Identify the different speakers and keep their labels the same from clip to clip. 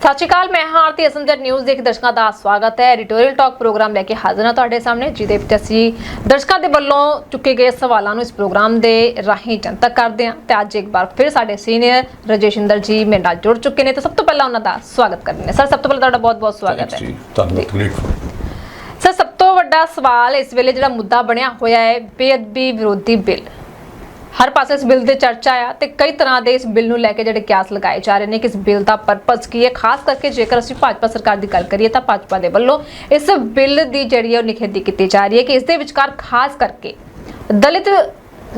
Speaker 1: ਸਤਿ ਸ਼੍ਰੀ ਅਕਾਲ ਮੈਂ ਹਾਂ ਆਰਤੀ ਅਸਮਜਰ ਨਿਊਜ਼ ਦੇਖ ਦਰਸ਼ਕਾਂ ਦਾ ਸਵਾਗਤ ਹੈ। ਐਡੀਟੋਰੀਅਲ ਟਾਕ ਪ੍ਰੋਗਰਾਮ ਲੈ ਕੇ ਹਾਜ਼ਰ ਹਾਂ ਤੁਹਾਡੇ ਸਾਹਮਣੇ ਜਿਹਦੇ ਵਿੱਚ ਅਸੀਂ ਦਰਸ਼ਕਾਂ ਦੇ ਵੱਲੋਂ ਚੁੱਕੇ ਗਏ ਸਵਾਲਾਂ ਨੂੰ ਇਸ ਪ੍ਰੋਗਰਾਮ ਦੇ ਰਾਹੀਂ ਜਨਤਕ ਕਰਦੇ ਹਾਂ। ਤੇ ਅੱਜ ਇੱਕ ਵਾਰ ਫਿਰ ਸਾਡੇ ਸੀਨੀਅਰ ਰਜੇਸ਼ਿੰਦਰ ਜੀ ਮੇਰੇ ਨਾਲ ਜੁੜ ਚੁੱਕੇ ਨੇ। ਤੇ ਸਭ ਤੋਂ ਪਹਿਲਾਂ ਉਹਨਾਂ ਦਾ ਸਵਾਗਤ ਕਰਦੇ ਨੇ। ਸਰ ਸਭ ਤੋਂ ਪਹਿਲਾਂ ਤੁਹਾਡਾ ਬਹੁਤ-ਬਹੁਤ ਸਵਾਗਤ ਹੈ।
Speaker 2: ਜੀ ਧੰਨਵਾਦ ਗ੍ਰੇਟਫੁਲ
Speaker 1: ਸਰ ਸਭ ਤੋਂ ਵੱਡਾ ਸਵਾਲ ਇਸ ਵੇਲੇ ਜਿਹੜਾ ਮੁੱਦਾ ਬਣਿਆ ਹੋਇਆ ਹੈ ਬੇਅਦਬੀ ਵਿਰੋਧੀ ਬਿੱਲ। ਹਰ ਪਾਸੇ ਇਸ ਬਿੱਲ 'ਤੇ ਚਰਚਾ ਆ ਤੇ ਕਈ ਤਰ੍ਹਾਂ ਦੇ ਇਸ ਬਿੱਲ ਨੂੰ ਲੈ ਕੇ ਜਿਹੜੇ ਕਿਆਸ ਲਗਾਏ ਜਾ ਰਹੇ ਨੇ ਕਿ ਇਸ ਬਿੱਲ ਦਾ ਪਰਪਸ ਕੀ ਹੈ? ਖਾਸ ਕਰਕੇ ਜੇਕਰ ਅਸੀਂ ਭਾਜਪਾ ਸਰਕਾਰ ਦੀ ਗੱਲ ਕਰੀਏ ਤਾਂ ਭਾਜਪਾ ਦੇ ਵੱਲੋਂ ਇਸ ਬਿੱਲ ਦੀ ਜਿਹੜੀ ਹੈ ਉਹ ਨਿਖੇਧੀ ਕੀਤੀ ਜਾ ਰਹੀ ਹੈ ਕਿ ਇਸ ਦੇ ਵਿਚਕਾਰ ਖਾਸ ਕਰਕੇ ਦਲਿਤ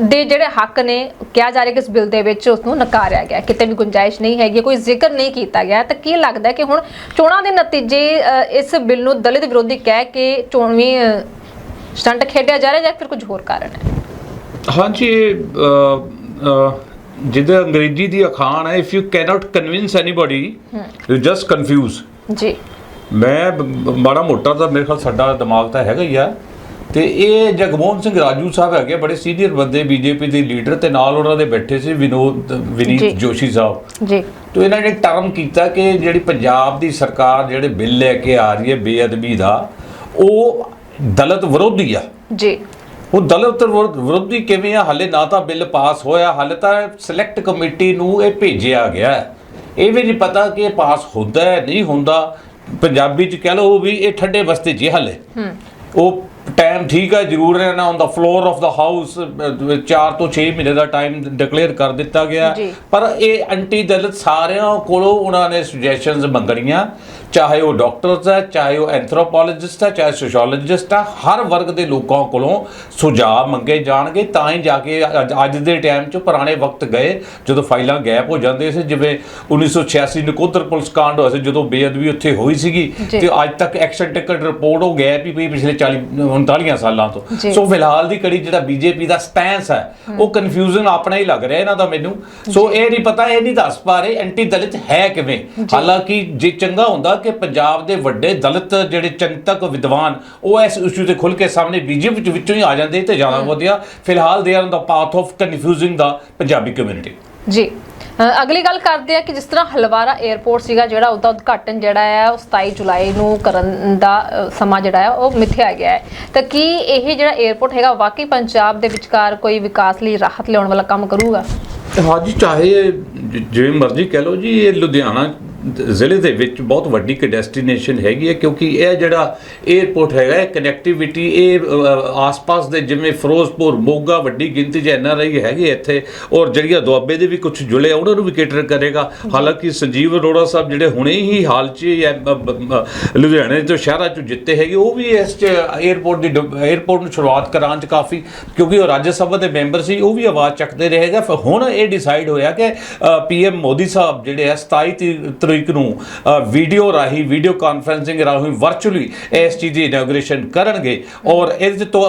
Speaker 1: ਦੇ ਜਿਹੜੇ ਹੱਕ ਨੇ, ਕਿਹਾ ਜਾ ਰਿਹਾ ਕਿ ਇਸ ਬਿੱਲ ਦੇ ਵਿੱਚ ਉਸ ਨੂੰ ਨਕਾਰਿਆ ਗਿਆ ਕਿਤੇ ਵੀ ਗੁੰਜਾਇਸ਼ ਨਹੀਂ ਹੈਗੀ, ਕੋਈ ਜ਼ਿਕਰ ਨਹੀਂ ਕੀਤਾ ਗਿਆ ਤਾਂ ਕੀ ਲੱਗਦਾ ਕਿ ਹੁਣ ਚੋਣਾਂ ਦੇ ਨਤੀਜੇ ਇਸ ਬਿੱਲ ਨੂੰ ਦਲਿਤ ਵਿਰੋਧੀ ਕਹਿ ਕੇ ਚੋਣਵੀ ਸਟੰਟ ਖੇਡਿਆ ਜਾ ਰਿਹਾ ਜਾਂ ਫਿਰ ਕੁਝ ਹੋਰ ਕਾਰਨ ਹੈ?
Speaker 2: ਹਾਂਜੀ ਜਿੱਦਾਂ ਅੰਗਰੇਜ਼ੀ ਦੀ ਅਖਾਣ ਹੈ if you cannot convince anybody you just confuse
Speaker 1: ਜੀ।
Speaker 2: ਮੈਂ ਬ- ਬ- ਮਾੜਾ ਮੋਟਾ ਤਾਂ ਮੇਰੇ ਖਿਆਲ ਸਾਡਾ ਦਿਮਾਗ ਤਾਂ ਹੈਗਾ ਹੀ ਆ। ਤੇ ਇਹ ਜਗਮੋਹਨ ਸਿੰਘ ਰਾਜੂ ਸਾਹਿਬ ਹੈਗੇ ਬੜੇ ਸੀਨੀਅਰ ਬੰਦੇ ਬੀਜੇਪੀ ਦੇ ਲੀਡਰ ਤੇ ਨਾਲ ਉਹਨਾਂ ਦੇ ਬੈਠੇ ਸੀ ਵਿਨੋਦ। ਵਿਨੀਤ ਜੋਸ਼ੀ ਸਾਹਿਬ।
Speaker 1: ਜੀ।
Speaker 2: ਤੋ ਇਹਨਾਂ ਨੇ ਟਰਮ ਕੀਤਾ ਕਿ ਜਿਹੜੀ ਪੰਜਾਬ ਦੀ ਸਰਕਾਰ ਜਿਹੜੇ ਬਿੱਲ ਲੈ ਕੇ ਆ ਰਹੀ ਹੈ ਬੇਅਦਬੀ ਦਾ ਉਹ ਦਲਿਤ ਵਿਰੋਧੀ ਆ।
Speaker 1: ਜੀ।
Speaker 2: ਉਹ ਦਲਿਤ ਵਿਰੋਧ- ਕਿਵੇਂ ਆ? ਹਲੇ ਨਾ ਤਾਂ ਬਿੱਲ ਪਾਸ ਹੋਇਆ ਹਲੇ ਤਾਂ ਸਿਲੈਕਟ ਕਮੇਟੀ ਨੂੰ ਇਹ ਭੇਜਿਆ ਗਿਆ। ਇਹ ਵੀ ਨਹੀਂ ਪਤਾ ਕਿ ਇਹ ਪਾਸ ਹੁੰਦਾ ਹੈ ਨਹੀਂ ਹੁੰਦਾ। ਪੰਜਾਬੀ ਚ ਕਹਿ ਲਓ ਵੀ ਇਹ ਠੰਡੇ ਬਸਤੇ ਜੀ ਹਲੇ ਉਹ ਟਾਈਮ ਠੀਕ ਹੈ ਜ਼ਰੂਰ ਹੈ ਨਾ on the floor of the house 4 ਤੋਂ 6 ਮਹੀਨੇ ਦਾ ਟਾਈਮ ਡਿਕਲੇਅਰ ਕਰ ਦਿੱਤਾ ਗਿਆ। ਪਰ ਇਹ ਐਂਟੀ ਦਲਿਤ ਸਾਰਿਆਂ ਕੋਲੋਂ ਉਹਨਾਂ ਨੇ ਸੁਜੈਸ਼ਨਸ ਮੰਗਣੀਆਂ। ਚਾਹੇ ਉਹ ਡਾਕਟਰਸ ਹੈ ਚਾਹੇ ਉਹ ਐਂਥਰੋਪੋਲੋਜਿਸਟ ਹੈ ਚਾਹੇ ਸੋਸ਼ੀਓਲੋਜਿਸਟ ਹੈ ਹਰ ਵਰਗ ਦੇ ਲੋਕਾਂ ਕੋਲੋਂ ਸੁਝਾਅ ਮੰਗੇ ਜਾਣਗੇ। ਤਾਂ ਹੀ ਜਾ ਕੇ ਅੱਜ- ਦੇ ਟਾਈਮ 'ਚ ਪੁਰਾਣੇ ਵਕਤ ਗਏ ਜਦੋਂ ਫਾਈਲਾਂ ਗੈਪ ਹੋ ਜਾਂਦੇ ਸੀ। ਜਿਵੇਂ 1986 ਨਕੋਦਰ ਪੁਲਿਸ ਕਾਂਡ ਹੋਇਆ ਸੀ ਜਦੋਂ ਬੇਅਦਬੀ ਉੱਥੇ ਹੋਈ ਸੀਗੀ। ਤੇ ਅੱਜ ਤੱਕ ਐਕਸ਼ਨ ਟਿਕਟ ਰਿਪੋਰਟ ਹੋ ਗੈਪ ਹੀ ਪਈ ਪਿਛਲੇ 40 39 ਸਾਲਾਂ ਤੋਂ। ਸੋ ਫਿਲਹਾਲ ਦੀ ਕੜੀ ਜਿਹੜਾ ਬੀਜੇਪੀ ਦਾ ਸਟੈਂਸ ਹੈ ਉਹ ਕਨਫਿਊਜ਼ਨ ਆਪਣਾ ਹੀ ਲੱਗ ਰਿਹਾ ਇਹਨਾਂ ਦਾ ਮੈਨੂੰ। ਸੋ ਇਹ ਨਹੀਂ ਪਤਾ ਇਹ ਨਹੀਂ ਦੱਸ ਪਾ ਰਹੇ ਐਂਟੀ ਦਲਿਤ ਹੈ ਕਿਵੇਂ? ਹਾਲਾਂਕਿ ਜੇ ਚੰਗਾ ਹੁੰਦਾ ਕਿ ਪੰਜਾਬ ਦੇ ਵੱਡੇ ਦਲਿਤ ਜਿਹੜੇ ਚਿੰਤਕ ਵਿਦਵਾਨ ਉਹ ਇਸ ਇਸ਼ੂ ਤੇ ਖੁੱਲ ਕੇ ਸਾਹਮਣੇ ਬੀਜੇਪੀ ਵਿੱਚ ਵਿੱਚੋਂ ਹੀ ਆ ਜਾਂਦੇ ਤੇ ਜ਼ਿਆਦਾ ਵਧੀਆ। ਫਿਲਹਾਲ they are the path of confusing the Punjabi community
Speaker 1: ਜੀ। ਅਗਲੀ ਗੱਲ ਕਰਦੇ ਆ ਕਿ ਜਿਸ ਤਰ੍ਹਾਂ ਹਲਵਾਰਾ 에ਅਰਪੋਰਟ ਸੀਗਾ ਜਿਹੜਾ ਉਹਦਾ ਉਦਘਾਟਨ ਜਿਹੜਾ ਹੈ ਉਹ 27 ਜੁਲਾਈ ਨੂੰ ਕਰਨ ਦਾ ਸਮਾਂ ਜਿਹੜਾ ਹੈ ਉਹ ਮਿਥਿਆ ਗਿਆ ਹੈ। ਤਾਂ ਕੀ ਇਹ ਜਿਹੜਾ 에ਅਰਪੋਰਟ ਹੈਗਾ ਵਾਕਈ ਪੰਜਾਬ ਦੇ ਵਿਚਕਾਰ ਕੋਈ ਵਿਕਾਸ ਲਈ ਰਾਹਤ ਲਿਆਉਣ ਵਾਲਾ ਕੰਮ ਕਰੂਗਾ?
Speaker 2: ਹਾਂਜੀ ਚਾਹੇ ਜਿਵੇਂ ਮਰਜ਼ੀ ਕਹਿ ਲਓ ਜੀ ਇਹ ਲੁਧਿਆਣਾ ਜ਼ਿਲ੍ਹੇ ਦੇ ਵਿੱਚ ਬਹੁਤ ਵੱਡੀ ਇੱਕ ਡੈਸਟੀਨੇਸ਼ਨ ਹੈਗੀ ਹੈ ਕਿਉਂਕਿ ਇਹ ਜਿਹੜਾ 에어ਪੋਰਟ ਹੈਗਾ ਇਹ ਕਨੈਕਟੀਵਿਟੀ ਇਹ ਆਸ-ਪਾਸ ਦੇ ਜਿਵੇਂ ਫਿਰੋਜ਼ਪੁਰ ਮੋਗਾ ਵੱਡੀ ਗਿਣਤੀ 'ਚ ਐਨਆਰਆਈ ਹੈਗੇ ਇੱਥੇ ਔਰ ਜਿਹੜੀਆਂ ਦੁਆਬੇ ਦੇ ਵੀ ਕੁਝ ਜੁਲੇ ਉਹਨਾਂ ਨੂੰ ਵੀ ਕੇਟਰ ਕਰੇਗਾ। ਹਾਲਾਂਕਿ ਸੰਜੀਵ ਅਰੋੜਾ ਸਾਹਿਬ ਜਿਹੜੇ ਹੁਣੇ ਹੀ ਹਾਲ 'ਚ ਲੁਧਿਆਣੇ ਤੋਂ ਸ਼ਹਿਰਾਂ 'ਚ ਜਿੱਤੇ ਹੈਗੇ ਉਹ ਵੀ ਇਸ 'ਚ 에어ਪੋਰਟ ਦੀ 에어ਪੋਰਟ ਨੂੰ ਸ਼ੁਰੂਆਤ ਕਰਾਂ 'ਚ ਕਾਫੀ ਕਿਉਂਕਿ ਉਹ ਰਾਜ ਸਭਾ ਦੇ ਮੈਂਬਰ ਸੀ ਉਹ ਵੀ ਆਵਾਜ਼ ਚੱਕਦੇ ਰਹੇਗਾ ਹੁਣ ਇਹ ਡਿਸਾਈਡ ਹੋਇਆ ਕਿ ਪੀਐਮ ਮੋਦੀ ਸਾਹਿਬ ਜਿਹੜੇ ਆ 27 ਤਰੀਕ ਨੂੰ ਵੀਡੀਓ ਰਾਹੀਂ ਵੀਡੀਓ ਕਾਨਫਰੈਂਸਿੰਗ ਰਾਹੀਂ ਵਰਚੁਅਲੀ ਇਸ ਚੀਜ਼ ਦੀ ਇਨੋਗ੍ਰੇਸ਼ਨ ਕਰਨਗੇ ਔਰ ਇਹਦੇ ਤੋਂ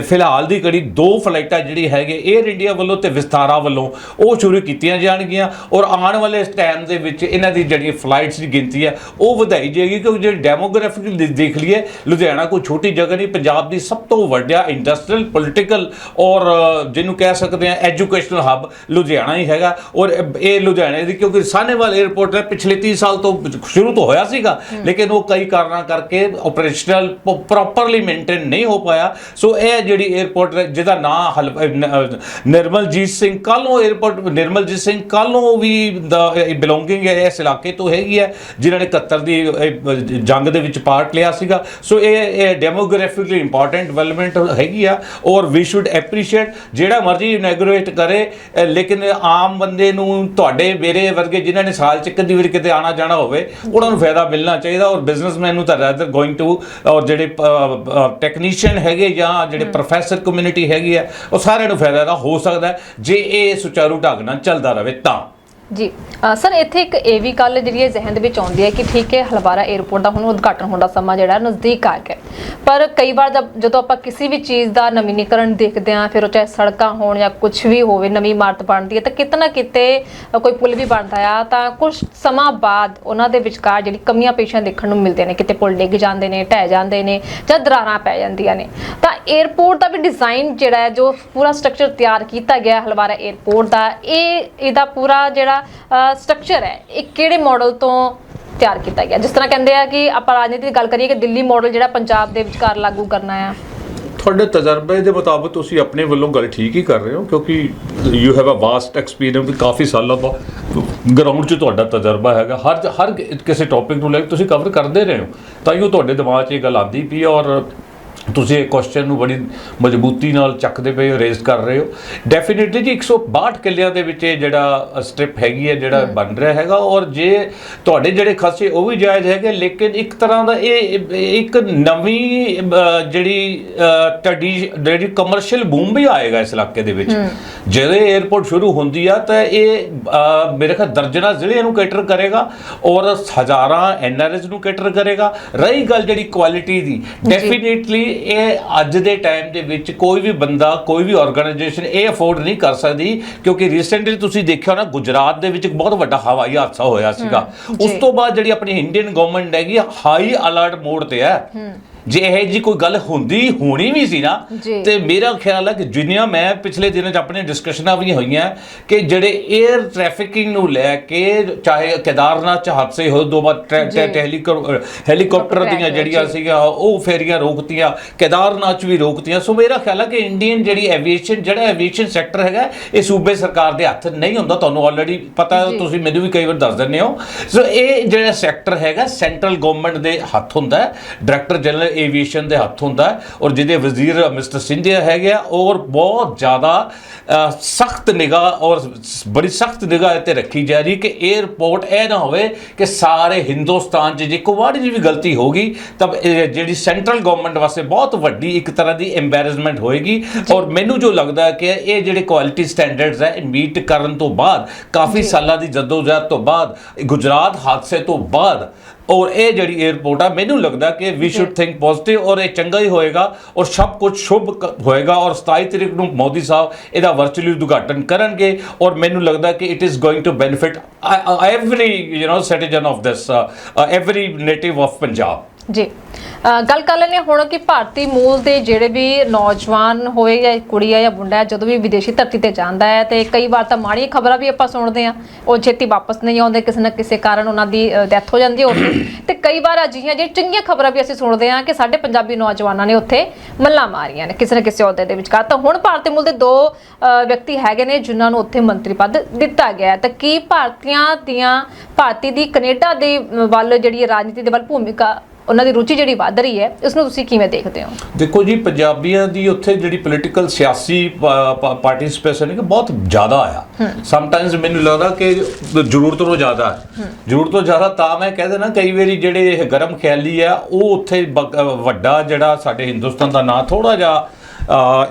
Speaker 2: ਫਿਲਹਾਲ ਦੀ ਘੜੀ ਦੋ ਫਲਾਈਟਾਂ ਜਿਹੜੀ ਹੈਗੇ 에ਅਰ ਇੰਡੀਆ ਵੱਲੋਂ ਤੇ ਵਿਸਤਾਰਾ ਵੱਲੋਂ, ਉਹ ਸ਼ੁਰੂ ਕੀਤੀਆਂ ਜਾਣਗੀਆਂ ਔਰ ਆਉਣ ਵਾਲੇ ਟਾਈਮ ਦੇ ਵਿੱਚ ਇਹਨਾਂ ਦੀ ਜਿਹੜੀ ਫਲਾਈਟਸ ਦੀ ਗਿਣਤੀ ਹੈ ਉਹ ਵਧਾਈ ਜਾਏਗੀ ਕਿਉਂਕਿ ਜਿਹੜੀ ਡੈਮੋਗ੍ਰਾਫਿਕ ਦੇਖ ਲਈਏ, ਲੁਧਿਆਣਾ ਕੋਈ ਛੋਟੀ ਜਗ੍ਹਾ ਨਹੀਂ, ਪੰਜਾਬ ਦੀ ਸਭ ਤੋਂ ਵੱਡਾ ਇੰਡਸਟਰੀਅਲ ਪੋਲੀਟੀਕਲ ਔਰ ਜਿਹਨੂੰ ਕਹਿ ਸਕਦੇ ਆ ਐਜੂਕੇਸ਼ਨਲ ਹੱਬ ਲੁਧਿਆਣਾ ਹੀ ਹੈਗਾ ਔਰ ਇਹ- ਲੁਧਿਆਣੇ ਦੀ ਕਿਉਂਕਿ ਸਾਨੇਵਾਲ 에ਅਰਪੋਰਟ ਹੈ ਪਿਛਲੇ 30 ਸਾਲ ਤੋਂ ਸ਼ੁਰੂ ਤੋਂ ਹੋਇਆ ਸੀਗਾ ਲੇਕਿਨ ਉਹ ਕਈ ਕਾਰਨਾਂ ਕਰਕੇ ਆਪਰੇਸ਼ਨਲ ਪ੍ਰੋਪਰਲੀ ਮੇਨਟੇਨ ਨਹੀਂ ਹੋ ਪਾਇਆ। ਸੋ ਇਹ ਜਿਹੜੀ 에ਅਰਪੋਰਟ ਜਿਹਦਾ ਨਾਮ ਨਿਰਮਲਜੀਤ ਸਿੰਘ ਕੱਲ ਨੂੰ 에ਅਰਪੋਰਟ ਨਿਰਮਲਜੀਤ ਸਿੰਘ ਕੱਲ ਨੂੰ ਵੀ ਬਿਲੋਂਗਿੰਗ ਹੈ ਇਸ ਇਲਾਕੇ ਤੋਂ ਹੈਗੀ ਹੈ ਜਿਨ੍ਹਾਂ ਨੇ 71 ਦੀ ਜੰਗ ਦੇ ਵਿੱਚ ਪਾਰਟ ਲਿਆ ਸੀਗਾ। ਸੋ ਇਹ ਇਹ ਡੈਮੋਗ੍ਰਾਫਿਕਲੀ ਇੰਪੋਰਟੈਂਟ ਡਿਵੈਲਪਮੈਂਟ ਹੈਗੀ ਆ ਔਰ ਵੀ ਸ਼ੁੱਡ ਐਪਰੀਸ਼ੀਏਟ ਜਿਹੜਾ ਮਰਜ਼ੀ ਇਨੈਗੋਰੇਟ ਕਰੇ ਲੇਕਿਨ ਆਮ ਬੰਦੇ ਨੂੰ ਤੁਹਾਡੇ ਮੇਰੇ ਵਰਗੇ ਜਿਨ੍ਹਾਂ ਨੇ ਸਾਲ ਚ ਇੱਕ ਦੀ ਵਾਰੀ ਕਿਤੇ ਆਣਾ ਜਾਣਾ ਹੋਵੇ ਉਹਨਾਂ ਨੂੰ ਫਾਇਦਾ ਮਿਲਣਾ ਚਾਹੀਦਾ ਔਰ ਬਿਜ਼ਨਸਮੈਨ ਨੂੰ ਤਾਂ ਰੈਦਰ ਗੋਇੰਗ ਟੂ ਔਰ ਜਿਹੜੇ ਟੈਕਨੀਸ਼ੀਅਨ ਹੈਗੇ ਜਾਂ ਜਿਹੜੇ ਪ੍ਰੋਫੈਸਰ ਕਮਿਊਨਿਟੀ ਹੈਗੀ ਆ ਉਹ ਸਾਰਿਆਂ ਨੂੰ ਫਾਇਦਾ ਦਾ ਹੋ ਸਕਦਾ ਹੈ, ਜੇ ਇਹ ਸੁਚਾਰੂ ਢੰਗ ਨਾਲ ਚੱਲਦਾ ਰਹੇ ਤਾਂ।
Speaker 1: ਜੀ ਸਰ, ਇੱਥੇ ਇੱਕ ਇਹ ਵੀ ਗੱਲ ਜਿਹੜੀ ਹੈ ਜ਼ਿਹਨ ਦੇ ਵਿੱਚ ਆਉਂਦੀ ਹੈ ਕਿ ਠੀਕ ਹੈ, ਹਲਵਾਰਾ 에어ਪੋਰਟ ਦਾ ਹੁਣ ਉਦਘਾਟਨ ਹੋਣ ਦਾ ਸਮਾਂ ਜਿਹੜਾ ਨਜ਼ਦੀਕ ਆ ਗਿਆ ਪਰ ਕਈ ਵਾਰ ਜਦੋਂ ਆਪਾਂ ਕਿਸੇ ਵੀ ਚੀਜ਼ ਦਾ ਨਵੀਨੀਕਰਨ ਦੇਖਦੇ ਆ ਫਿਰ ਉਹ ਚਾਹੇ ਸੜਕਾਂ ਹੋਣ ਜਾਂ ਕੁਝ ਵੀ ਹੋਵੇ, ਨਵੀਂ ਇਮਾਰਤ ਬਣਦੀ ਹੈ, ਤਾਂ ਕਿਤਨਾ ਕਿਤੇ ਕੋਈ ਪੁਲ ਵੀ ਬਣਦਾ ਆ, ਤਾਂ ਕੁਝ ਸਮਾਂ ਬਾਅਦ ਉਹਨਾਂ ਦੇ ਵਿਚਕਾਰ ਜਿਹੜੀ ਕਮੀਆਂ ਪੇਸ਼ੀਆਂ ਦੇਖਣ ਨੂੰ ਮਿਲਦੇ ਨੇ, ਕਿਤੇ ਪੁਲ ਡਿੱਗ ਜਾਂਦੇ ਨੇ, ਢਹਿ ਜਾਂਦੇ ਨੇ ਜਾਂ ਦਰਾਰਾਂ ਪੈ ਜਾਂਦੀਆਂ ਨੇ। ਤਾਂ 에어ਪੋਰਟ ਦਾ ਵੀ ਡਿਜ਼ਾਈਨ ਜਿਹੜਾ ਹੈ, ਜੋ ਪੂਰਾ ਸਟਰਕਚਰ ਤਿਆਰ ਕੀਤਾ ਗਿਆ ਹਲਵਾਰਾ 에어ਪੋਰਟ ਦਾ, ਇਹ, ਇਹਦਾ ਪੂਰਾ ਜਿਹੜਾ ਸਟਰਕਚਰ ਹੈ, ਇਹ ਕਿਹੜੇ ਮਾਡਲ ਤੋਂ ਤਿਆਰ ਕੀਤਾ ਗਿਆ? ਜਿਸ ਤਰ੍ਹਾਂ ਕਹਿੰਦੇ ਆ ਕਿ ਆਪਾਂ ਰਾਜਨੀਤੀ ਦੀ ਗੱਲ ਕਰੀਏ ਕਿ ਦਿੱਲੀ ਮਾਡਲ ਜਿਹੜਾ ਪੰਜਾਬ ਦੇ ਵਿਚਕਾਰ ਲਾਗੂ ਕਰਨਾ ਆ।
Speaker 2: ਤੁਹਾਡੇ ਤਜਰਬੇ ਦੇ ਮੁਤਾਬਕ ਤੁਸੀਂ ਆਪਣੇ ਵੱਲੋਂ ਗੱਲ ਠੀਕ ਹੀ ਕਰ ਰਹੇ ਹੋ, ਕਿਉਂਕਿ you have a vast experience ਕਾਫੀ ਸਾਲਾਂ ਤੋਂ ਗਰਾਊਂਡ 'ਚ ਤੁਹਾਡਾ ਤਜਰਬਾ ਹੈਗਾ। ਹਰ ਹਰ ਕਿਸੇ ਟੌਪਿਕ ਨੂੰ ਲੈ ਕੇ ਤੁਸੀਂ ਕਵਰ ਕਰਦੇ ਰਹੇ ਹੋ, ਤਾਂ ਹੀ ਉਹ ਤੁਹਾਡੇ ਦਿਮਾਗ 'ਚ ਇਹ ਗੱਲ ਆਉਂਦੀ ਪਈ ਔਰ ਤੁਸੀਂ ਇਹ ਕੁਐਸਚਨ ਨੂੰ ਬੜੀ ਮਜ਼ਬੂਤੀ ਨਾਲ ਚੱਕਦੇ ਪਏ ਹੋ ਰੇਜ਼ ਕਰ ਰਹੇ ਹੋ। ਡੈਫੀਨਿਟਲੀ ਜੀ 162 ਕਿੱਲਿਆਂ ਦੇ ਵਿੱਚ ਇਹ ਜਿਹੜਾ ਸਟ੍ਰਿਪ ਹੈਗੀ ਹੈ ਜਿਹੜਾ ਬਣ ਰਿਹਾ ਹੈਗਾ। ਔਰ ਜੇ ਤੁਹਾਡੇ ਜਿਹੜੇ ਖਰਚੇ ਉਹ ਵੀ ਜਾਇਜ਼ ਹੈਗੇ ਲੇਕਿਨ ਇੱਕ ਤਰ੍ਹਾਂ ਦਾ ਇਹ ਇੱਕ ਨਵੀਂ ਜਿਹੜੀ ਟਡੀ ਜਿਹੜੀ ਕਮਰਸ਼ੀਅਲ ਬੂਮ ਵੀ ਆਏਗਾ ਇਸ ਇਲਾਕੇ ਦੇ ਵਿੱਚ। ਜਦੋਂ 에어ਪੋਰਟ ਸ਼ੁਰੂ ਹੁੰਦੀ ਆ ਤਾਂ ਇਹ ਮੇਰੇ ਖਿਆਲ ਦਰਜਨਾ ਜ਼ਿਲ੍ਹਿਆਂ ਨੂੰ ਕੈਟਰ ਕਰੇਗਾ ਔਰ ਹਜ਼ਾਰਾਂ ਐਨਆਰਐਸ ਨੂੰ ਕੈਟਰ ਕਰੇਗਾ। ਰਹੀ ਗੱਲ ਜਿਹੜੀ ਕੁਆਲਿਟੀ ਦੀ ਡੈਫੀਨਿਟਲੀ ਇਹ ਅੱਜ ਦੇ ਟਾਈਮ ਦੇ ਵਿੱਚ ਕੋਈ ਵੀ ਬੰਦਾ ਕੋਈ ਵੀ ਆਰਗੇਨਾਈਜੇਸ਼ਨ ਇਹ ਅਫੋਰਡ ਨਹੀਂ ਕਰ ਸਕਦੀ ਕਿਉਂਕਿ ਰੀਸੈਂਟਲੀ ਤੁਸੀਂ ਦੇਖਿਆ ਹੋਣਾ ਗੁਜਰਾਤ ਦੇ ਵਿੱਚ ਇੱਕ ਬਹੁਤ ਵੱਡਾ ਹਵਾਈ ਹਾਦਸਾ ਹੋਇਆ ਸੀਗਾ। ਉਸ ਤੋਂ ਬਾਅਦ ਜਿਹੜੀ ਆਪਣੀ ਇੰਡੀਅਨ ਗਵਰਨਮੈਂਟ ਹੈਗੀ ਹਾਈ ਅਲਰਟ ਮੋਡ ਤੇ ਹੈ। ਜੇ ਇਹ ਜੀ ਕੋਈ ਗੱਲ ਹੁੰਦੀ ਹੋਣੀ ਵੀ ਸੀ ਨਾ। ਤੇ ਮੇਰਾ ਖਿਆਲ ਹੈ ਕਿ ਜਿੰਨੀਆਂ ਮੈਂ ਪਿਛਲੇ ਦਿਨਾਂ 'ਚ ਆਪਣੀਆਂ ਡਿਸਕਸ਼ਨਾਂ ਵੀ ਹੋਈਆਂ ਕਿ ਜਿਹੜੇ 에ਅਰ ਟ੍ਰੈਫਿਕਿੰਗ ਨੂੰ ਲੈ ਕੇ ਚਾਹੇ ਕੇਦਾਰਨਾਥ 'ਚ ਹਾਦਸੇ ਹੋਏ ਦੋ ਵਾਰ ਹੈਲੀਕਾਪਟਰ ਦੀਆਂ ਜਿਹੜੀਆਂ
Speaker 1: ਜੀ।
Speaker 2: ਸੀਗੀਆਂ ਉਹ ਫੇਰੀਆਂ ਰੋਕਤੀਆਂ ਕੇਦਾਰਨਾਥ 'ਚ ਵੀ ਰੋਕਤੀਆਂ ਸੋ ਮੇਰਾ ਖਿਆਲ ਹੈ ਕਿ ਇੰਡੀਅਨ ਜਿਹੜੀ ਐਵੀਏਸ਼ਨ ਜਿਹੜਾ ਐਵੀਏਸ਼ਨ ਸੈਕਟਰ ਹੈਗਾ ਇਹ ਸੂਬੇ ਸਰਕਾਰ ਦੇ ਹੱਥ ਨਹੀਂ ਹੁੰਦਾ ਤੁਹਾਨੂੰ ਆਲਰੇਡੀ ਪਤਾ। ਤੁਸੀਂ ਮੈਨੂੰ ਵੀ ਕਈ ਵਾਰ ਦੱਸ ਦਿੰਦੇ ਹੋ ਸੋ ਇਹ ਜਿਹੜਾ ਸੈਕਟਰ ਹੈਗਾ ਸੈਂਟਰਲ ਗਵਰਨਮੈਂਟ ਦੇ ਹੱਥ ਹੁੰਦਾ ਹੈ ਡਾਇਰੈਕਟਰ ਜਨਰਲ ਏਵੀਏਸ਼ਨ ਦੇ ਹੱਥ ਹੁੰਦਾ ਔਰ ਜਿਹਦੇ ਵਜ਼ੀਰ ਮਿਸਟਰ ਸਿੰਧੀਆ ਹੈਗੇ ਆ ਔਰ ਬਹੁਤ ਜ਼ਿਆਦਾ ਸਖਤ ਨਿਗਾਹ ਔਰ ਬੜੀ ਸਖਤ ਨਿਗਾਹ ਤੇ ਰੱਖੀ ਜਾ ਰਹੀ ਕਿ 에ਅਰਪੋਰਟ ਇਹ ਨਾ ਹੋਵੇ ਕਿ ਸਾਰੇ ਹਿੰਦੁਸਤਾਨ 'ਚ ਜੇ ਕੋਈ ਵਾੜੀ ਜਿਹੀ ਵੀ ਗਲਤੀ ਹੋਗੀ ਤਾਂ ਜਿਹੜੀ ਸੈਂਟਰਲ ਗਵਰਨਮੈਂਟ ਵਾਸਤੇ ਬਹੁਤ ਵੱਡੀ ਇੱਕ ਤਰ੍ਹਾਂ ਦੀ ਐਮਬੈਰਸਮੈਂਟ ਹੋਏਗੀ। ਔਰ ਮੈਨੂੰ ਜੋ ਲੱਗਦਾ ਕਿ ਇਹ ਜਿਹੜੇ ਕੁਆਲਿਟੀ ਸਟੈਂਡਰਡਸ ਹੈ ਮੀਟ ਕਰਨ ਤੋਂ ਬਾਅਦ ਕਾਫੀ ਸਾਲਾਂ ਦੀ ਜਦੋਜਹਿਦ ਤੋਂ ਬਾਅਦ ਗੁਜਰਾਤ ਹਾਦਸੇ ਤੋਂ ਬਾਅਦ ਔਰ ਇਹ ਜਿਹੜੀ 에ਅਰਪੋਰਟ ਆ ਮੈਨੂੰ ਲੱਗਦਾ ਕਿ ਵੀ ਸ਼ੁੱਡ ਥਿੰਕ ਪੋਜ਼ਿਟਿਵ ਔਰ ਇਹ ਚੰਗਾ ਹੀ ਹੋਏਗਾ ਔਰ ਸਭ ਕੁਝ ਸ਼ੁਭ ਹੋਏਗਾ ਔਰ 27 ਤਰੀਕ ਨੂੰ ਮੋਦੀ ਸਾਹਿਬ ਇਹਦਾ ਵਰਚੁਅਲੀ ਉਦਘਾਟਨ ਕਰਨਗੇ ਔਰ ਮੈਨੂੰ ਲੱਗਦਾ ਕਿ it is going to benefit every you know citizen of this every native of Punjab
Speaker 1: ਜੀ। ਗੱਲ ਕਰ ਲੈਂਦੇ ਹਾਂ ਹੁਣ ਕਿ ਭਾਰਤੀ ਮੂਲ ਦੇ ਜਿਹੜੇ ਵੀ ਨੌਜਵਾਨ ਹੋਏ ਜਾਂ ਕੁੜੀ ਹੈ ਜਾਂ ਮੁੰਡਾ ਹੈ ਜਦੋਂ ਵੀ ਵਿਦੇਸ਼ੀ ਧਰਤੀ ਤੇ ਜਾਂਦਾ ਹੈ ਤੇ ਕਈ ਵਾਰ ਤਾਂ ਮਾੜੀਆਂ ਖਬਰਾਂ ਵੀ ਆਪਾਂ ਸੁਣਦੇ ਹਾਂ, ਉਹ ਛੇਤੀ ਵਾਪਸ ਨਹੀਂ ਆਉਂਦੇ, ਕਿਸੇ ਨਾ ਕਿਸੇ ਕਾਰਨ ਉਹਨਾਂ ਦੀ ਡੈਥ ਹੋ ਜਾਂਦੀ ਉੱਥੇ। ਤੇ ਕਈ ਵਾਰ ਅਜਿਹੀਆਂ ਜਿਹੜੀਆਂ ਚੰਗੀਆਂ ਖਬਰਾਂ ਵੀ ਅਸੀਂ ਸੁਣਦੇ ਹਾਂ ਕਿ ਸਾਡੇ ਪੰਜਾਬੀ ਨੌਜਵਾਨਾਂ ਨੇ ਉੱਥੇ ਮੱਲਾਂ ਮਾਰੀਆਂ ਨੇ, ਕਿਸੇ ਨਾ ਕਿਸੇ ਅਹੁਦੇ ਦੇ ਵਿਚਕਾਰ। ਤਾਂ ਹੁਣ ਭਾਰਤੀ ਮੂਲ ਦੇ ਦੋ ਵਿਅਕਤੀ ਹੈਗੇ ਨੇ ਜਿਨ੍ਹਾਂ ਨੂੰ ਉੱਥੇ ਮੰਤਰੀ ਪਦ ਦਿੱਤਾ ਗਿਆ ਹੈ। ਤਾਂ ਕੀ ਭਾਰਤੀਆਂ ਦੀਆਂ, ਭਾਰਤੀ ਦੀ ਕੈਨੇਡਾ ਦੇ ਵੱਲ ਜਿਹੜੀ ਰਾਜਨੀਤੀ ਦੇ ਵੱਲ ਭੂਮਿਕਾ ਉਹਨਾਂ ਦੀ ਰੁਚੀ ਜਿਹੜੀ ਵੱਧ ਰਹੀ ਹੈ ਇਸ ਨੂੰ ਤੁਸੀਂ ਕਿਵੇਂ ਦੇਖਦੇ ਹੋ?
Speaker 2: ਦੇਖੋ ਜੀ ਪੰਜਾਬੀਆਂ ਦੀ ਉੱਥੇ ਜਿਹੜੀ ਪੋਲੀਟੀਕਲ ਸਿਆਸੀ ਪਾਰਟਿਸਿਪੇਸ਼ਨ ਹੈ ਕਿ ਬਹੁਤ ਜ਼ਿਆਦਾ ਆ। ਸਮ ਟਾਈਮਸ ਮੈਨੂੰ ਲੱਗਦਾ ਕਿ ਜ਼ਰੂਰਤ ਤੋਂ ਜ਼ਿਆਦਾ ਹੈ। ਜ਼ਰੂਰਤ ਤੋਂ ਜ਼ਿਆਦਾ ਤਾਂ ਮੈਂ ਕਹਿ ਦੇਣਾ ਕਈ ਵਾਰੀ ਜਿਹੜੇ ਇਹ ਗਰਮ ਖਿਆਲੀ ਆ ਉਹ ਉੱਥੇ ਵੱਡਾ ਜਿਹੜਾ ਸਾਡੇ ਹਿੰਦੁਸਤਾਨ ਦਾ ਨਾਂ ਥੋੜਾ ਜਿਹਾ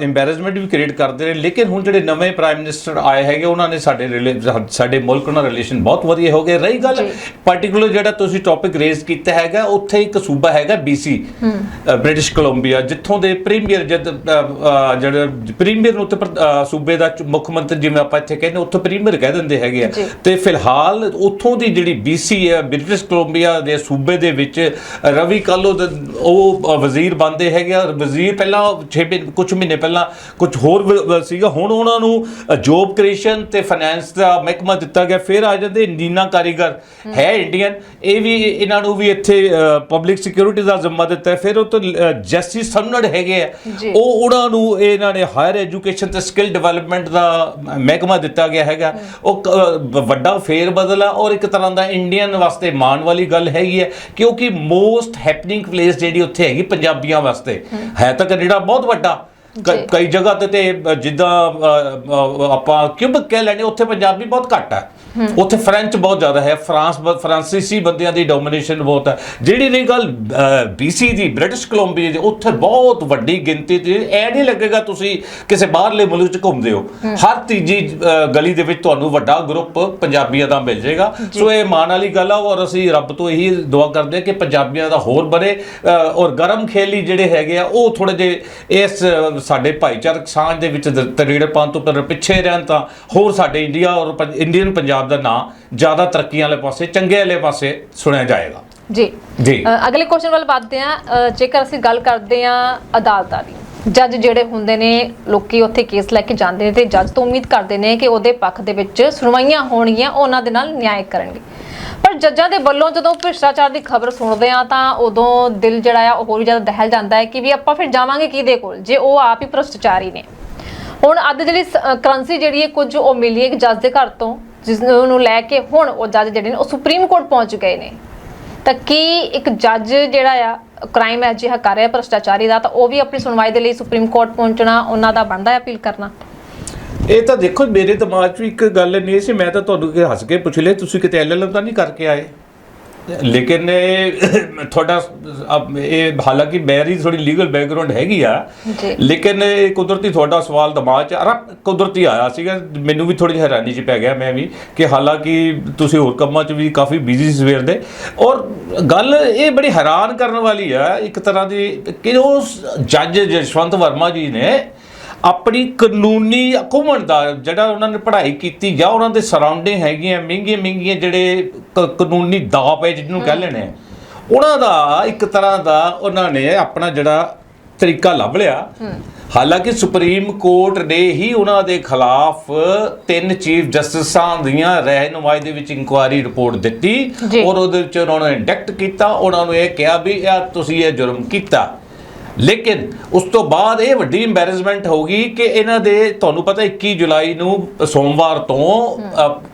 Speaker 2: ਐਮਬੈਰਸਮੈਂਟ ਵੀ ਕ੍ਰੀਏਟ ਕਰਦੇ ਰਹੇ। ਲੇਕਿਨ ਹੁਣ ਜਿਹੜੇ ਨਵੇਂ ਪ੍ਰਾਈਮ ਮਿਨਿਸਟਰ ਆਏ ਹੈਗੇ ਉਹਨਾਂ ਨੇ ਸਾਡੇ ਸਾਡੇ ਮੁਲਕ ਨਾਲ ਰਿਲੇਸ਼ਨ ਬਹੁਤ ਵਧੀਆ ਹੋ ਗਏ। ਰਹੀ ਗੱਲ। ਪਾਰਟਿਕੂਲਰ ਜਿਹੜਾ ਤੁਸੀਂ ਟੌਪਿਕ ਰੇਜ਼ ਕੀਤਾ ਹੈਗਾ ਉੱਥੇ ਇੱਕ ਸੂਬਾ ਹੈਗਾ BC ਬ੍ਰਿਟਿਸ਼ ਕੋਲੰਬੀਆ ਜਿੱਥੋਂ ਦੇ ਪ੍ਰੀਮੀਅਰ ਜਦ ਜਿਹੜਾ ਪ੍ਰੀਮੀਅਰ ਨੂੰ ਉੱਥੇ ਸੂਬੇ ਦਾ ਮੁੱਖ ਮੰਤਰੀ ਜਿਵੇਂ ਆਪਾਂ ਇੱਥੇ ਕਹਿੰਦੇ ਉੱਥੇ ਪ੍ਰੀਮੀਅਰ ਕਹਿ ਦਿੰਦੇ ਹੈਗੇ ਆ। ਤੇ ਫਿਲਹਾਲ ਉੱਥੋਂ ਦੀ ਜਿਹੜੀ BC ਹੈ ਬ੍ਰਿਟਿਸ਼ ਕੋਲੰਬੀਆ ਦੇ ਸੂਬੇ ਦੇ ਵਿੱਚ ਰਵੀ ਕਾਲੋ ਉਹ ਵਜ਼ੀਰ ਬੰਦੇ ਹੈਗੇ ਆ। ਵਜ਼ੀਰ ਪਹਿਲਾਂ 6 ਮਹੀਨੇ ਕੁਝ ਮਹੀਨੇ ਪਹਿਲਾਂ ਕੁਝ ਹੋਰ ਵ- ਸੀਗਾ। ਹੁਣ ਉਹਨਾਂ ਨੂੰ ਜੋਬ ਕ੍ਰੀਏਸ਼ਨ ਤੇ ਫਾਈਨੈਂਸ ਦਾ ਮਹਿਕਮਾ ਦਿੱਤਾ ਗਿਆ। ਫਿਰ ਆ ਜਾਂਦੇ ਨੀਨਾ ਕਾਰੀਗਰ। ਹੈ। ਇੰਡੀਅਨ। ਇਹ ਵੀ ਇਹਨਾਂ ਨੂੰ ਵੀ ਇੱਥੇ ਪਬਲਿਕ ਸਿਕਿਉਰਿਟੀ ਦਾ ਜ਼ਿੰਮਾ ਦਿੱਤਾ ਹੈ। ਫਿਰ ਉਹ ਤੋਂ ਅ, ਜੈਸੀ ਸੰਨੜ ਹੈਗੇ ਆ।
Speaker 1: ਜੀ।
Speaker 2: ਉਹ ਉਹਨਾਂ ਨੂੰ ਇਹਨਾਂ ਨੇ ਹਾਇਰ ਐਜੂਕੇਸ਼ਨ ਤੇ ਸਕਿੱਲ ਡਿਵੈਲਪਮੈਂਟ ਦਾ ਮਹਿਕਮਾ ਦਿੱਤਾ ਗਿਆ ਹੈਗਾ। ਉਹ ਕ- ਅ, ਵੱਡਾ ਫੇਰ ਬਦਲ। ਆ ਔਰ ਇੱਕ ਤਰ੍ਹਾਂ ਦਾ ਇੰਡੀਅਨ ਵਾਸਤੇ ਮਾਣ ਵਾਲੀ ਗੱਲ ਹੈਗੀ ਹੈ। ਕਿਉਂਕਿ ਮੋਸਟ ਹੈਪਨਿੰਗ ਪਲੇਸ ਜਿਹੜੀ ਉੱਥੇ ਹੈਗੀ ਪੰਜਾਬੀਆਂ ਵਾਸਤੇ। ਹੈ ਤਾਂ ਕੈਨੇਡਾ ਬਹੁਤ ਵੱਡਾ। ਕ-। ਕਈ ਜਗ੍ਹਾ ਤੇ ਤੇ ਜਿੱਦਾਂ ਅ, ਅ, ਆਪਾਂ ਕਿਊਬਕ ਕਹਿ ਲੈਣੇ ਉੱਥੇ ਪੰਜਾਬੀ ਬਹੁਤ ਘੱਟ ਹੈ ਉੱਥੇ ਫ੍ਰੈਂਚ ਬਹੁਤ ਜ਼ਿਆਦਾ ਹੈ ਫਰਾਂਸ ਫਰਾਂਸੀਸੀ ਬੰਦਿਆਂ ਦੀ ਡੋਮੀਨੇਸ਼ਨ ਬਹੁਤ ਹੈ। ਜਿਹੜੀ ਨਹੀਂ ਗੱਲ BC ਦੀ ਬ੍ਰਿਟਿਸ਼ ਕੋਲੰਬੀਆ ਦੀ ਉੱਥੇ ਬਹੁਤ ਵੱਡੀ ਗਿਣਤੀ ਤੇ ਇਹ ਨਹੀਂ ਲੱਗੇਗਾ ਤੁਸੀਂ ਕਿਸੇ ਬਾਹਰਲੇ ਮੁਲਕ 'ਚ ਘੁੰਮਦੇ ਹੋ। ਹਰ ਤੀਜੀ ਗਲੀ ਦੇ ਵਿੱਚ ਤੁਹਾਨੂੰ ਵੱਡਾ ਗਰੁੱਪ ਪੰਜਾਬੀਆਂ ਦਾ ਮਿਲ ਜਾਏਗਾ। ਸੋ ਇਹ ਮਾਣ ਵਾਲੀ ਗੱਲ ਆ ਔਰ ਅਸੀਂ ਰੱਬ ਤੋਂ ਇਹੀ ਦੁਆ ਕਰਦੇ ਹਾਂ ਕਿ ਪੰਜਾਬੀਆਂ ਦਾ ਹੋਰ ਬਰੇ ਅ, ਔਰ ਗਰਮ ਖੇਲੀ ਜਿਹੜੇ ਹੈਗੇ ਆ ਉਹ ਥੋੜੇ ਜਿਹੇ ਇਸ ਸਾਡੇ ਭਾਈਚਾਰਕ ਸਾਂਝ ਦੇ ਵਿੱਚ ਤਰੇੜਪਾਂ ਤੋਂ ਪਿੱਛੇ ਰਹਿਣ ਤਾਂ ਹੋਰ ਸਾਡੇ ਇੰਡੀਆ ਔਰ ਇੰਡੀਅਨ ਪੰਜਾਬ ਦਾ ਨਾਂ ਜ਼ਿਆਦਾ ਤਰੱਕੀਆਂ ਵਾਲੇ ਪਾਸੇ ਚੰਗੇ ਵਾਲੇ ਪਾਸੇ ਸੁਣਿਆ ਜਾਏਗਾ।
Speaker 1: ਜੀ।
Speaker 2: ਜੀ।
Speaker 1: ਅਗਲੇ ਕੁਐਸਚਨ ਵੱਲ ਵਧਦੇ ਅ, ਜੇਕਰ ਅਸੀਂ ਗੱਲ ਕਰਦੇ ਹਾਂ ਅਦਾਲਤਾਂ ਦੀ ਜੱਜ ਜਿਹੜੇ ਹੁੰਦੇ ਨੇ ਲੋਕੀ ਉੱਥੇ ਕੇਸ ਲੈ ਕੇ ਜਾਂਦੇ ਨੇ ਤੇ ਜੱਜ ਤੋਂ ਉਮੀਦ ਕਰਦੇ ਨੇ ਕਿ ਉਹਦੇ ਪੱਖ ਦੇ ਵਿੱਚ ਸੁਣਵਾਈਆਂ ਹੋਣਗੀਆਂ ਉਹ ਉਹਨਾਂ ਦੇ ਨਾਲ ਨਿਆਂ ਕਰਨਗੇ। ਪਰ ਜੱਜਾਂ ਦੇ ਵੱਲੋਂ ਜਦੋਂ ਭ੍ਰਿਸ਼ਟਾਚਾਰ ਦੀ ਖਬਰ ਸੁਣਦੇ ਆ ਤਾਂ ਉਦੋਂ ਦਿਲ ਜਿਹੜਾ ਆ ਉਹ ਹੋਰ ਜ਼ਿਆਦਾ ਦਹਿਲ ਜਾਂਦਾ ਹੈ ਕਿ ਵੀ ਆਪਾਂ ਫਿਰ ਜਾਵਾਂਗੇ ਕਿਹਦੇ ਕੋਲ ਜੇ ਉਹ ਆਪ ਹੀ ਭ੍ਰਿਸ਼ਟਾਚਾਰੀ ਨੇ। ਹੁਣ ਅੱਧ ਜਿਹੜੀ ਕਰੰਸੀ ਜਿਹੜੀ ਹੈ ਕੁਝ ਉਹ ਮਿਲੀ ਹੈ ਇੱਕ ਜੱਜ ਦੇ ਘਰ ਤੋਂ। ਜਿਸ ਨੂੰ ਲੈ ਕੇ ਹੁਣ ਉਹ ਜੱਜ ਜਿਹੜੇ ਨੇ, ਉਹ ਸੁਪਰੀਮ ਕੋਰਟ ਪਹੁੰਚ ਗਏ ਨੇ। ਤਾਂ ਕੀ ਇੱਕ ਜੱਜ ਜਿਹੜਾ ਆ ਕ੍ਰਾਈਮ ਹੈ ਜਿਹਾ ਕਰ ਰਿਹਾ ਭ੍ਰਿਸ਼ਟਾਚਾਰੀ ਦਾ, ਤਾਂ ਉਹ ਵੀ ਆਪਣੀ ਸੁਣਵਾਈ ਦੇ ਲਈ ਸੁਪਰੀਮ ਕੋਰਟ ਪਹੁੰਚਣਾ, ਉਹਨਾਂ ਦਾ ਬਣਦਾ ਹੈ ਅਪੀਲ ਕਰਨਾ?
Speaker 2: ਇਹ ਤਾਂ ਦੇਖੋ, ਮੇਰੇ ਦਿਮਾਗ 'ਚ ਵੀ ਇੱਕ ਗੱਲ ਨਹੀਂ ਸੀ, ਮੈਂ ਤਾਂ ਤੁਹਾਨੂੰ ਕਿ ਹੱਸ ਕੇ ਪੁੱਛ ਲਿਆ, ਤੁਸੀਂ ਕਿਤੇ ਐਲਐਲਐਮ ਤਾਂ ਨਹੀਂ ਕਰਕੇ ਆਏ? ਲੇਕਿਨ ਇਹ ਤੁਹਾਡਾ ਅਬ ਇਹ ਹਾਲਾਂਕਿ ਮੇਰੀ ਥੋੜੀ ਲੀਗਲ ਬੈਕਗ੍ਰਾਉਂਡ ਹੈਗੀ ਆ।
Speaker 1: ਜੀ।
Speaker 2: ਲੇਕਿਨ ਇਹ ਕੁਦਰਤੀ ਤੁਹਾਡਾ ਸਵਾਲ ਦਿਮਾਗ 'ਚ ਅਰਾ ਕੁਦਰਤੀ ਆਇਆ ਸੀਗਾ ਮੈਨੂੰ ਵੀ ਥੋੜੀ ਹੈਰਾਨੀ 'ਚ ਪੈ ਗਿਆ ਮੈਂ ਵੀ ਕਿ ਹਾਲਾਂਕਿ ਤੁਸੀਂ ਹੋਰ ਕੰਮਾਂ 'ਚ ਵੀ ਕਾਫੀ ਬਿਜ਼ੀ ਸਵੇਰ ਦੇ। ਔਰ ਗੱਲ ਇਹ ਬੜੀ ਹੈਰਾਨ ਕਰਨ ਵਾਲੀ ਆ ਇੱਕ ਤਰ੍ਹਾਂ ਦੀ ਕਿ ਉਹ ਜੱਜ ਜਸ਼ਵੰਤ ਵਰਮਾ ਜੀ ਨੇ ਆਪਣੀ ਕਾਨੂੰਨੀ ਘੁੰਮਣ ਦਾ ਜਿਹੜਾ ਉਹਨਾਂ ਨੇ ਪੜ੍ਹਾਈ ਕੀਤੀ ਜਾਂ ਉਹਨਾਂ ਦੇ ਸਰਾਊਂਡਿੰਗ ਹੈਗੀਆਂ ਮਹਿੰਗੀਆਂ ਮਹਿੰਗੀਆਂ ਜਿਹੜੇ ਕਾਨੂੰਨੀ ਦਾਅ ਪਏ ਜਿਹਨੂੰ ਕਹਿ ਲੈਣੇ ਉਹਨਾਂ ਦਾ ਇੱਕ ਤਰ੍ਹਾਂ ਦਾ ਉਹਨਾਂ ਨੇ ਆਪਣਾ ਜਿਹੜਾ ਤਰੀਕਾ ਲੱਭ ਲਿਆ। ਹਾਲਾਂਕਿ ਸੁਪਰੀਮ ਕੋਰਟ ਨੇ ਹੀ ਉਹਨਾਂ ਦੇ ਖਿਲਾਫ ਤਿੰਨ ਚੀਫ ਜਸਟਿਸਾਂ ਦੀਆਂ ਰਹਿਨੁਮਾਈ ਦੇ ਵਿੱਚ ਇਨਕੁਆਇਰੀ ਰਿਪੋਰਟ ਦਿੱਤੀ। ਔਰ ਉਹਦੇ ਵਿੱਚ ਉਹਨਾਂ ਨੇ ਇੰਡੈਕਟ ਕੀਤਾ। ਉਹਨਾਂ ਨੂੰ ਇਹ ਕਿਹਾ ਵੀ ਇਹ ਤੁਸੀਂ ਇਹ ਜੁਰਮ ਕੀਤਾ। ਲੇਕਿਨ ਉਸ ਤੋਂ ਬਾਅਦ ਇਹ ਵੱਡੀ ਐਮਬੈਰਸਮੈਂਟ ਹੋ ਗਈ ਕਿ ਇਹਨਾਂ ਦੇ ਤੁਹਾਨੂੰ ਪਤਾ 21 ਜੁਲਾਈ ਨੂੰ ਸੋਮਵਾਰ ਤੋਂ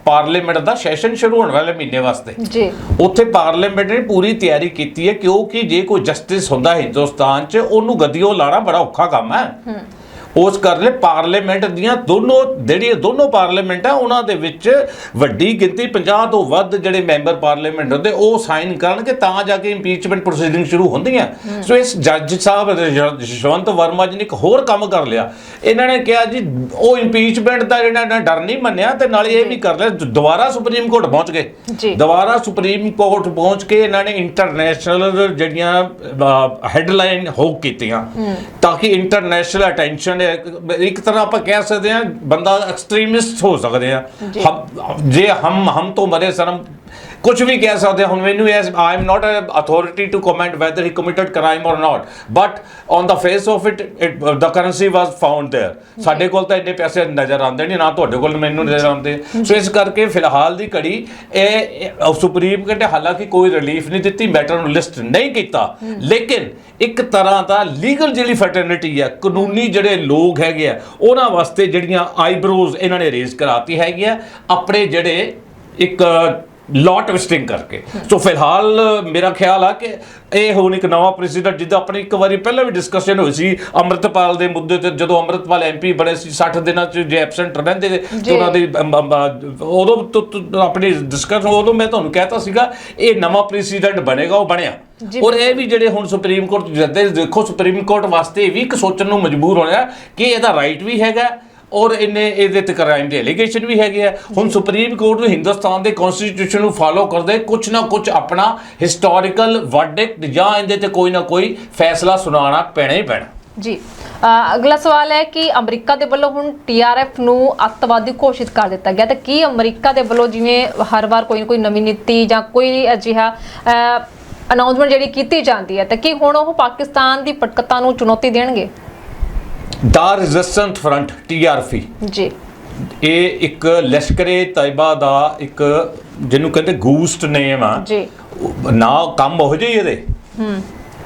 Speaker 2: ਪਾਰਲੀਮੈਂਟ ਦਾ ਸੈਸ਼ਨ ਸ਼ੁਰੂ ਹੋਣ ਵਾਲੇ ਮਹੀਨੇ ਵਾਸਤੇ।
Speaker 1: ਜੀ।
Speaker 2: ਉੱਥੇ ਪਾਰਲੀਮੈਂਟ ਨੇ ਪੂਰੀ ਤਿਆਰੀ ਕੀਤੀ ਹੈ ਕਿਉਂਕਿ ਜੇ ਕੋਈ ਜਸਟਿਸ ਹੁੰਦਾ ਹਿੰਦੁਸਤਾਨ 'ਚ ਉਹਨੂੰ ਗੱਦੀਓ ਲਾਣਾ ਬੜਾ ਔਖਾ ਕੰਮ ਹੈ। ਉਸ ਕਰ ਲਈ ਪਾਰਲੀਮੈਂਟ ਦੀਆਂ ਦੋਨੋਂ ਜਿਹੜੀ ਦੋਨੋਂ ਪਾਰਲੀਮੈਂਟ ਆ ਉਹਨਾਂ ਦੇ ਵਿੱਚ ਵੱਡੀ ਗਿਣਤੀ 50 ਤੋਂ ਵੱਧ ਜਿਹੜੇ ਮੈਂਬਰ ਪਾਰਲੀਮੈਂਟ ਹੁੰਦੇ ਉਹ ਸਾਈਨ ਕਰਨਗੇ ਤਾਂ ਜਾ ਕੇ ਇੰਪੀਚਮੈਂਟ ਪ੍ਰੋਸੀਡਿੰਗ ਸ਼ੁਰੂ ਹੁੰਦੀਆਂ। ਸੋ ਇਸ ਜੱਜ ਸਾਹਿਬ ਜਸ਼ਵੰਤ ਵਰਮਾ ਜੀ ਨੇ ਇੱਕ ਹੋਰ ਕੰਮ ਕਰ ਲਿਆ। ਇਹਨਾਂ ਨੇ ਕਿਹਾ ਜੀ ਉਹ ਇੰਪੀਚਮੈਂਟ ਦਾ ਜਿਹੜਾ ਡਰ ਨਹੀਂ ਮੰਨਿਆ ਤੇ ਨਾਲੇ ਇਹ ਵੀ ਕਰ ਲਿਆ ਦੁਬਾਰਾ ਸੁਪਰੀਮ ਕੋਰਟ ਪਹੁੰਚ ਗਏ। ਦੁਬਾਰਾ ਸੁਪਰੀਮ ਕੋਰਟ ਪਹੁੰਚ ਕੇ ਇਹਨਾਂ ਨੇ ਇੰਟਰਨੈਸ਼ਨਲ ਜਿਹੜੀਆਂ ਹੈਡਲਾਈਨ ਹੋ ਕੀਤੀਆਂ। ਤਾਂ ਕਿ ਇੰਟਰਨੈਸ਼ਨਲ ਅਟੈਂਸ਼ਨ ਇੱਕ ਤਰ੍ਹਾਂ ਆਪਾਂ ਕਹਿ ਸਕਦੇ ਹਾਂ ਬੰਦਾ ਐਕਸਟ੍ਰੀਮਿਸਟ ਹੋ ਸਕਦੇ ਆ ਜੇ। ਹਮ ਹਮ ਤੋਂ ਮਰੇ ਸ਼ਰਮ ਕੁਝ ਵੀ ਕਹਿ ਸਕਦੇ ਹਾਂ। ਹੁਣ ਮੈਨੂੰ as I am not a authority to comment whether he committed crime or not but on the face of it the currency was found there ਸਾਡੇ ਕੋਲ ਤਾਂ ਇੰਨੇ ਪੈਸੇ ਨਜ਼ਰ ਆਉਂਦੇ ਨਹੀਂ ਨਾ ਤੁਹਾਡੇ ਕੋਲ ਮੈਨੂੰ ਨਜ਼ਰ ਆਉਂਦੇ ਸੋ ਇਸ ਕਰਕੇ ਫਿਲਹਾਲ ਦੀ ਘੜੀ ਇਹ ਇਹ ਸੁਪਰੀਮ ਕੋਰਟ ਨੇ ਹਾਲਾਂਕਿ ਕੋਈ ਰਿਲੀਫ ਨਹੀਂ ਦਿੱਤੀ ਮੈਟਰ ਨੂੰ ਲਿਸਟ ਨਹੀਂ ਕੀਤਾ ਲੇਕਿਨ ਇੱਕ ਤਰ੍ਹਾਂ ਦਾ ਲੀਗਲ ਜਿਹੜੀ ਫੈਟਰਨਿਟੀ ਹੈ ਕਾਨੂੰਨੀ ਜਿਹੜੇ ਲੋਕ ਹੈਗੇ ਆ ਉਹਨਾਂ ਵਾਸਤੇ ਜਿਹੜੀਆਂ ਆਈਬ੍ਰੋਜ਼ ਇਹਨਾਂ ਨੇ ਰੇਜ਼ ਕਰਾਤੀ ਹੈਗੀ ਆ ਆਪਣੇ ਜਿਹੜੇ ਇੱਕ ਲਾਟ ਟਵਿਸਟਿੰਗ ਕਰਕੇ। ਸੋ ਫਿਲਹਾਲ ਮੇਰਾ ਖਿਆਲ ਆ ਕਿ ਇਹ ਹੁਣ ਇੱਕ ਨਵਾਂ ਪ੍ਰੈਜ਼ੀਡੈਂਟ ਜਿੱਦਾਂ ਆਪਣੀ ਇੱਕ ਵਾਰੀ ਪਹਿਲਾਂ ਵੀ ਡਿਸਕਸ਼ਨ ਹੋਈ ਸੀ ਅੰਮ੍ਰਿਤਪਾਲ ਦੇ ਮੁੱਦੇ ਤੇ ਜਦੋਂ ਅੰਮ੍ਰਿਤਪਾਲ ਐਮਪੀ ਬਣੇ ਸੀ 60 ਦਿਨਾਂ ਚ ਜੇ ਐਬਸੈਂਟ ਰਹਿੰਦੇ ਤੇ ਉਹਨਾਂ ਦੀ ਉਦੋਂ ਤੋਂ ਆਪਣੀ ਡਿਸਕਸ਼ਨ ਉਦੋਂ ਮੈਂ ਤੁਹਾਨੂੰ ਕਹਿਤਾ ਸੀਗਾ ਇਹ ਨਵਾਂ ਪ੍ਰੈਜ਼ੀਡੈਂਟ ਬਣੇਗਾ ਉਹ ਬਣਿਆ। ਔਰ ਇਹ ਵੀ ਜਿਹੜੇ ਹੁਣ ਸੁਪਰੀਮ ਕੋਰਟ ਜੱਦੇ ਦੇਖੋ ਸੁਪਰੀਮ ਕੋਰਟ ਵਾਸਤੇ ਵੀ ਇੱਕ ਸੋਚਣ ਨੂੰ ਮਜਬੂਰ ਹੋਣਾ ਕਿ ਇਹਦਾ ਰਾਈਟ ਵੀ ਹੈਗਾ ਔਰ ਇਹਨੇ ਇਹਦੇ ਤੇ ਕ੍ਰਾਈਮ ਦੇ ਐਲੀਗੇਸ਼ਨ ਵੀ ਹੈਗੇ ਆ। ਹੁਣ ਸੁਪਰੀਮ ਕੋਰਟ ਨੂੰ ਹਿੰਦੁਸਤਾਨ ਦੇ ਕਨਸਟੀਟਿਊਸ਼ਨ ਨੂੰ ਫਾਲੋ ਕਰਦੇ ਕੁਝ ਨਾ ਕੁਝ ਆਪਣਾ ਹਿਸਟੋਰੀਕਲ ਵਰਡਿਕਟ ਜਾਂ ਇਹਦੇ ਤੇ ਕੋਈ ਨਾ ਕੋਈ ਫੈਸਲਾ ਸੁਣਾਉਣਾ ਪੈਣਾ ਹੀ ਪੈਣਾ।
Speaker 1: ਜੀ ਅਗਲਾ ਸਵਾਲ ਹੈ ਕਿ ਅਮਰੀਕਾ ਦੇ ਵੱਲੋਂ ਹੁਣ ਟੀਆਰਐਫ ਨੂੰ ਅੱਤਵਾਦੀ ਘੋਸ਼ਿਤ ਕਰ ਦਿੱਤਾ ਗਿਆ ਤਾਂ ਕੀ ਅਮਰੀਕਾ ਦੇ ਵੱਲੋਂ ਜਿਵੇਂ ਹਰ ਵਾਰ ਕੋਈ ਨਾ ਕੋਈ ਨਵੀਂ ਨੀਤੀ ਜਾਂ ਕੋਈ ਅਜਿਹਾ ਅਨਾਉਂਸਮੈਂਟ ਜਿਹੜੀ ਕੀਤੀ ਜਾਂਦੀ ਹੈ ਤਾਂ ਕੀ ਹੁਣ ਉਹ ਪਾਕਿਸਤਾਨ ਦੀ ਪਟਕਤਾ ਨੂੰ ਚੁਣੌਤੀ ਦੇਣਗੇ?
Speaker 2: ਦਾ ਰੈਜ਼ਿਸਟੈਂਟ ਫਰੰਟ ਟੀਆਰਫੀ
Speaker 1: ਜੀ।
Speaker 2: ਇਹ ਇੱਕ ਲਸ਼ਕਰੇ ਤੈਬਾ ਦਾ ਇੱਕ ਜਿਹਨੂੰ ਕਹਿੰਦੇ ਗੂਸਟ ਨੇਮ ਆ।
Speaker 1: ਜੀ।
Speaker 2: ਨਾ ਕੰਮ ਹੋ ਜਾਈ ਇਹਦੇ।
Speaker 1: ਹੂੰ।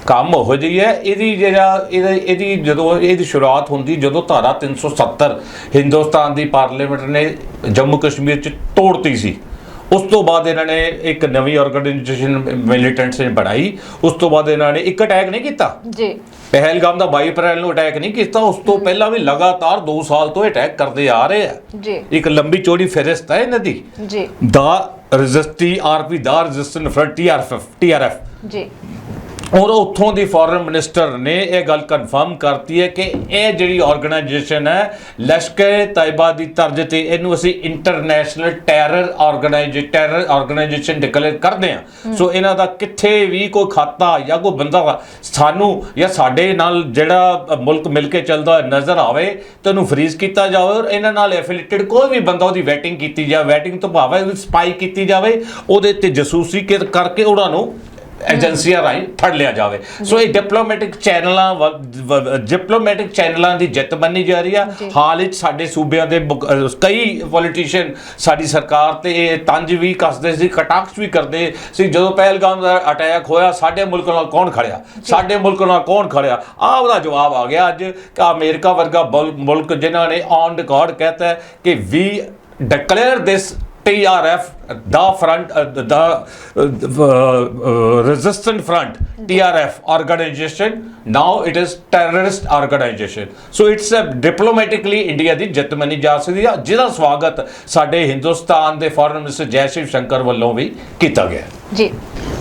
Speaker 2: ਕੰਮ ਹੋ ਜਾਈ ਹੈ। ਇਹਦੀ ਜਿਹੜਾ ਇਹਦੀ ਜਦੋਂ ਇਹਦੀ ਸ਼ੁਰੂਆਤ ਹੁੰਦੀ ਜਦੋਂ ਧਾਰਾ 370 ਹਿੰਦੁਸਤਾਨ ਦੀ ਪਾਰਲੀਮੈਂਟ ਨੇ ਜੰਮੂ ਕਸ਼ਮੀਰ ਚ ਤੋੜਤੀ ਸੀ। ਉਸ ਤੋਂ ਬਾਅਦ ਇਹਨਾਂ ਨੇ ਇੱਕ ਨਵੀਂ ਆਰਗੇਨਾਈਜੇਸ਼ਨ ਮਿਲੀਟੈਂਟਸ ਨੇ ਬਣਾਈ। ਉਸ ਤੋਂ ਬਾਅਦ ਇਹਨਾਂ ਨੇ ਇੱਕ ਅਟੈਕ ਨਹੀਂ ਕੀਤਾ।
Speaker 1: ਜੀ।
Speaker 2: ਪਹਿਲਗਾਮ ਦਾ 22 ਅਪ੍ਰੈਲ ਨੂੰ ਅਟੈਕ ਨਹੀਂ ਕੀਤਾ। ਉਸ ਤੋਂ ਪਹਿਲਾਂ ਵੀ ਲਗਾਤਾਰ 2 ਸਾਲ ਤੋਂ ਅਟੈਕ ਕਰਦੇ ਆ ਰਹੇ ਆ।
Speaker 1: ਜੀ।
Speaker 2: ਇੱਕ ਲੰਬੀ ਚੌੜੀ ਫਹਿਰਿਸਤ ਹੈ ਇਹਨਾਂ ਦੀ।
Speaker 1: ਜੀ।
Speaker 2: ਦਾ ਰੈਜ਼ਿਸਟੀ ਆਰਪੀ ਦਾ ਰੈਜ਼ਿਸਟੈਂਟ ਫਰੰਟ ਟੀਆਰਐਫ ਟੀਆਰਐਫ
Speaker 1: ਜੀ।
Speaker 2: ਔਰ ਉੱਥੋਂ ਦੀ ਫੋਰਨ ਮਿਨਿਸਟਰ ਨੇ ਇਹ ਗੱਲ ਕਨਫਰਮ ਕਰਤੀ ਹੈ ਕਿ ਇਹ ਜਿਹੜੀ ਆਰਗੇਨਾਈਜੇਸ਼ਨ ਹੈ ਲਸ਼ਕਰ ਤਾਇਬਾ ਦੀ ਤਰਜ਼ ਤੇ ਇਹਨੂੰ ਅਸੀਂ international terror organisation terror organisation declare ਕਰਦੇ ਹਾਂ। ਸੋ ਇਹਨਾਂ ਦਾ ਕਿੱਥੇ ਵੀ ਕੋਈ ਖਾਤਾ ਜਾਂ ਕੋਈ ਬੰਦਾ ਸਾਨੂੰ ਜਾਂ ਸਾਡੇ ਨਾਲ ਜਿਹੜਾ ਮੁਲਕ ਮਿਲ ਕੇ ਚੱਲਦਾ ਹੋਇਆ ਨਜ਼ਰ ਆਵੇ ਤਾਂ ਉਹਨੂੰ ਫਰੀਜ਼ ਕੀਤਾ ਜਾਵੇ ਔਰ ਇਹਨਾਂ ਨਾਲ ਐਫੀਲੀਏਟਡ ਕੋਈ ਵੀ ਬੰਦਾ ਉਹਦੀ ਵੈਟਿੰਗ ਕੀਤੀ ਜਾਵੇ ਵੈਟਿੰਗ ਤੋਂ ਭਾਵੇਂ ਸਪਾਈ ਕੀਤੀ ਜਾਵੇ ਉਹਦੇ ਤੇ ਜਸੂਸੀ ਕਰ- ਕਰਕੇ ਉਹਨਾਂ ਨੂੰ ਏਜੰਸੀਆਂ ਰਾਹੀਂ ਫੜ ਲਿਆ ਜਾਵੇ। ਸੋ ਇਹ ਡਿਪਲੋਮੈਟਿਕ ਚੈਨਲਾਂ ਡਿਪਲੋਮੈਟਿਕ ਚੈਨਲਾਂ ਦੀ ਜਿੱਤ ਮੰਨੀ ਜਾ ਰਹੀ ਆ। ਹਾਲ ਵਿੱਚ ਸਾਡੇ ਸੂਬਿਆਂ ਦੇ ਕਈ ਪੋਲੀਟੀਸ਼ੀਅਨ ਸਾਡੀ ਸਰਕਾਰ ਤੇ ਇਹ ਤੰਜ ਵੀ ਕੱਸਦੇ ਸੀ ਕਟਾਕਸ ਵੀ ਕਰਦੇ ਸੀ। ਜਦੋਂ ਪਹਿਲਗਾਮ ਦਾ ਅਟੈਕ ਹੋਇਆ ਸਾਡੇ ਮੁਲਕ ਨਾਲ ਕੌਣ ਖੜਿਆ? ਸਾਡੇ ਮੁਲਕ ਨਾਲ ਕੌਣ ਖੜਿਆ? ਆ ਉਹਦਾ ਜਵਾਬ ਆ ਗਿਆ ਅੱਜ ਕਿ ਅਮਰੀਕਾ ਵਰਗਾ ਮੁਲਕ ਜਿਨ੍ਹਾਂ ਨੇ ਔਨ ਰਿਕਾਰਡ ਕਹਤਾ ਕਿ we declare this TRF, the front, uh, the uh, uh, resistant front, TRF organization. Now it is terrorist organization. So it's a diplomatically India ਦੀ ਜਿੱਤ ਮੰਨੀ ਜਾ ਸਕਦੀ ਹੈ ਜਿਹਦਾ ਸਵਾਗਤ ਸਾਡੇ ਹਿੰਦੁਸਤਾਨ ਦੇ ਫੋਰਨ ਮਿਨਿਸਟਰ ਜੈ ਸ਼ਿਵ ਸ਼ੰਕਰ ਵੱਲੋਂ ਵੀ ਕੀਤਾ ਗਿਆ
Speaker 1: ਜੀ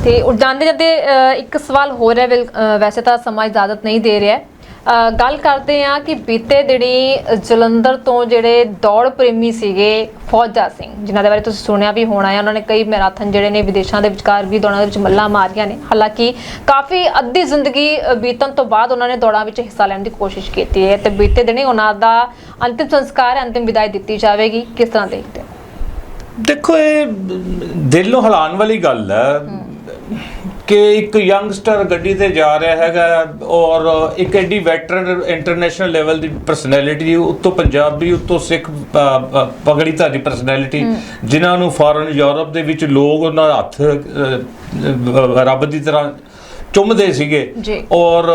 Speaker 1: ਤੇ ਉਹ ਜਾਂਦੇ ਜਾਂਦੇ ਅ, ਇੱਕ ਸਵਾਲ ਹੋ ਰਿਹਾ ਬਿਲ- ਅ, ਵੈਸੇ ਤਾਂ ਸਮਾਂ ਇਜਾਜ਼ਤ ਨਹੀਂ ਦੇ ਰਿਹਾ ਹੈ। ਅ, ਗੱਲ ਕਰਦੇ ਆ ਕਿ ਬੀਤੇ ਦਿਨੀ ਜਲੰਧਰ ਤੋਂ ਜਿਹੜੇ ਦੌੜ ਪ੍ਰੇਮੀ ਸੀਗੇ ਫੌਜਾ ਸਿੰਘ, ਜਿਨ੍ਹਾਂ ਦੇ ਬਾਰੇ ਤੁਸੀਂ ਸੁਣਿਆ ਵੀ ਹੋਣਾ ਹੈ, ਉਹਨਾਂ ਨੇ ਕਈ ਮੈਰਾਥਨ ਜਿਹੜੇ ਨੇ ਵਿਦੇਸ਼ਾਂ ਦੇ ਵਿਚਕਾਰ ਵੀ ਦੌੜਾਂ ਦੇ ਵਿੱਚ ਮੱਲਾਂ ਮਾਰੀਆਂ ਨੇ। ਹਾਲਾਂਕਿ ਕਾਫੀ ਅੱਧੀ ਜ਼ਿੰਦਗੀ ਬੀਤਣ ਤੋਂ ਬਾਅਦ ਉਹਨਾਂ ਨੇ ਦੌੜਾਂ ਵਿੱਚ ਹਿੱਸਾ ਲੈਣ ਦੀ ਕੋਸ਼ਿਸ਼ ਕੀਤੀ ਹੈ ਤੇ ਬੀਤੇ ਦਿਨੀ ਉਹਨਾਂ ਦਾ ਅੰਤਿਮ ਸੰਸਕਾਰ, ਅੰਤਿਮ ਵਿਦਾਈ ਦਿੱਤੀ ਜਾਵੇਗੀ। ਕਿਸ ਤਰ੍ਹਾਂ ਦੇਖਦੇ ਹੋ?
Speaker 2: ਦੇਖੋ, ਇਹ ਦਿਲ ਨੂੰ ਹਿਲਾਉਣ ਵਾਲੀ ਗੱਲ ਹੈ। ਕਿ ਇੱਕ ਯੰਗਸਟਰ ਗੱਡੀ ਤੇ ਜਾ ਰਿਹਾ ਹੈਗਾ ਔਰ ਇੱਕ ਐਡੀ ਵੈਟਰਨ ਇੰਟਰਨੈਸ਼ਨਲ ਲੈਵਲ ਦੀ ਪਰਸਨੈਲਿਟੀ ਉੱਤੋਂ ਪੰਜਾਬੀ ਉੱਤੋਂ ਸਿੱਖ ਪਗੜੀ ਧਾਰੀ ਪਰਸਨੈਲਿਟੀ ਜਿਨ੍ਹਾਂ ਨੂੰ ਫੋਰਨ ਯੂਰਪ ਦੇ ਵਿੱਚ ਲੋਕ ਉਹਨਾਂ ਦਾ ਹੱਥ ਰੱਬ ਦੀ ਤਰ੍ਹਾਂ ਚੁੰਮਦੇ ਸੀਗੇ। ਔਰ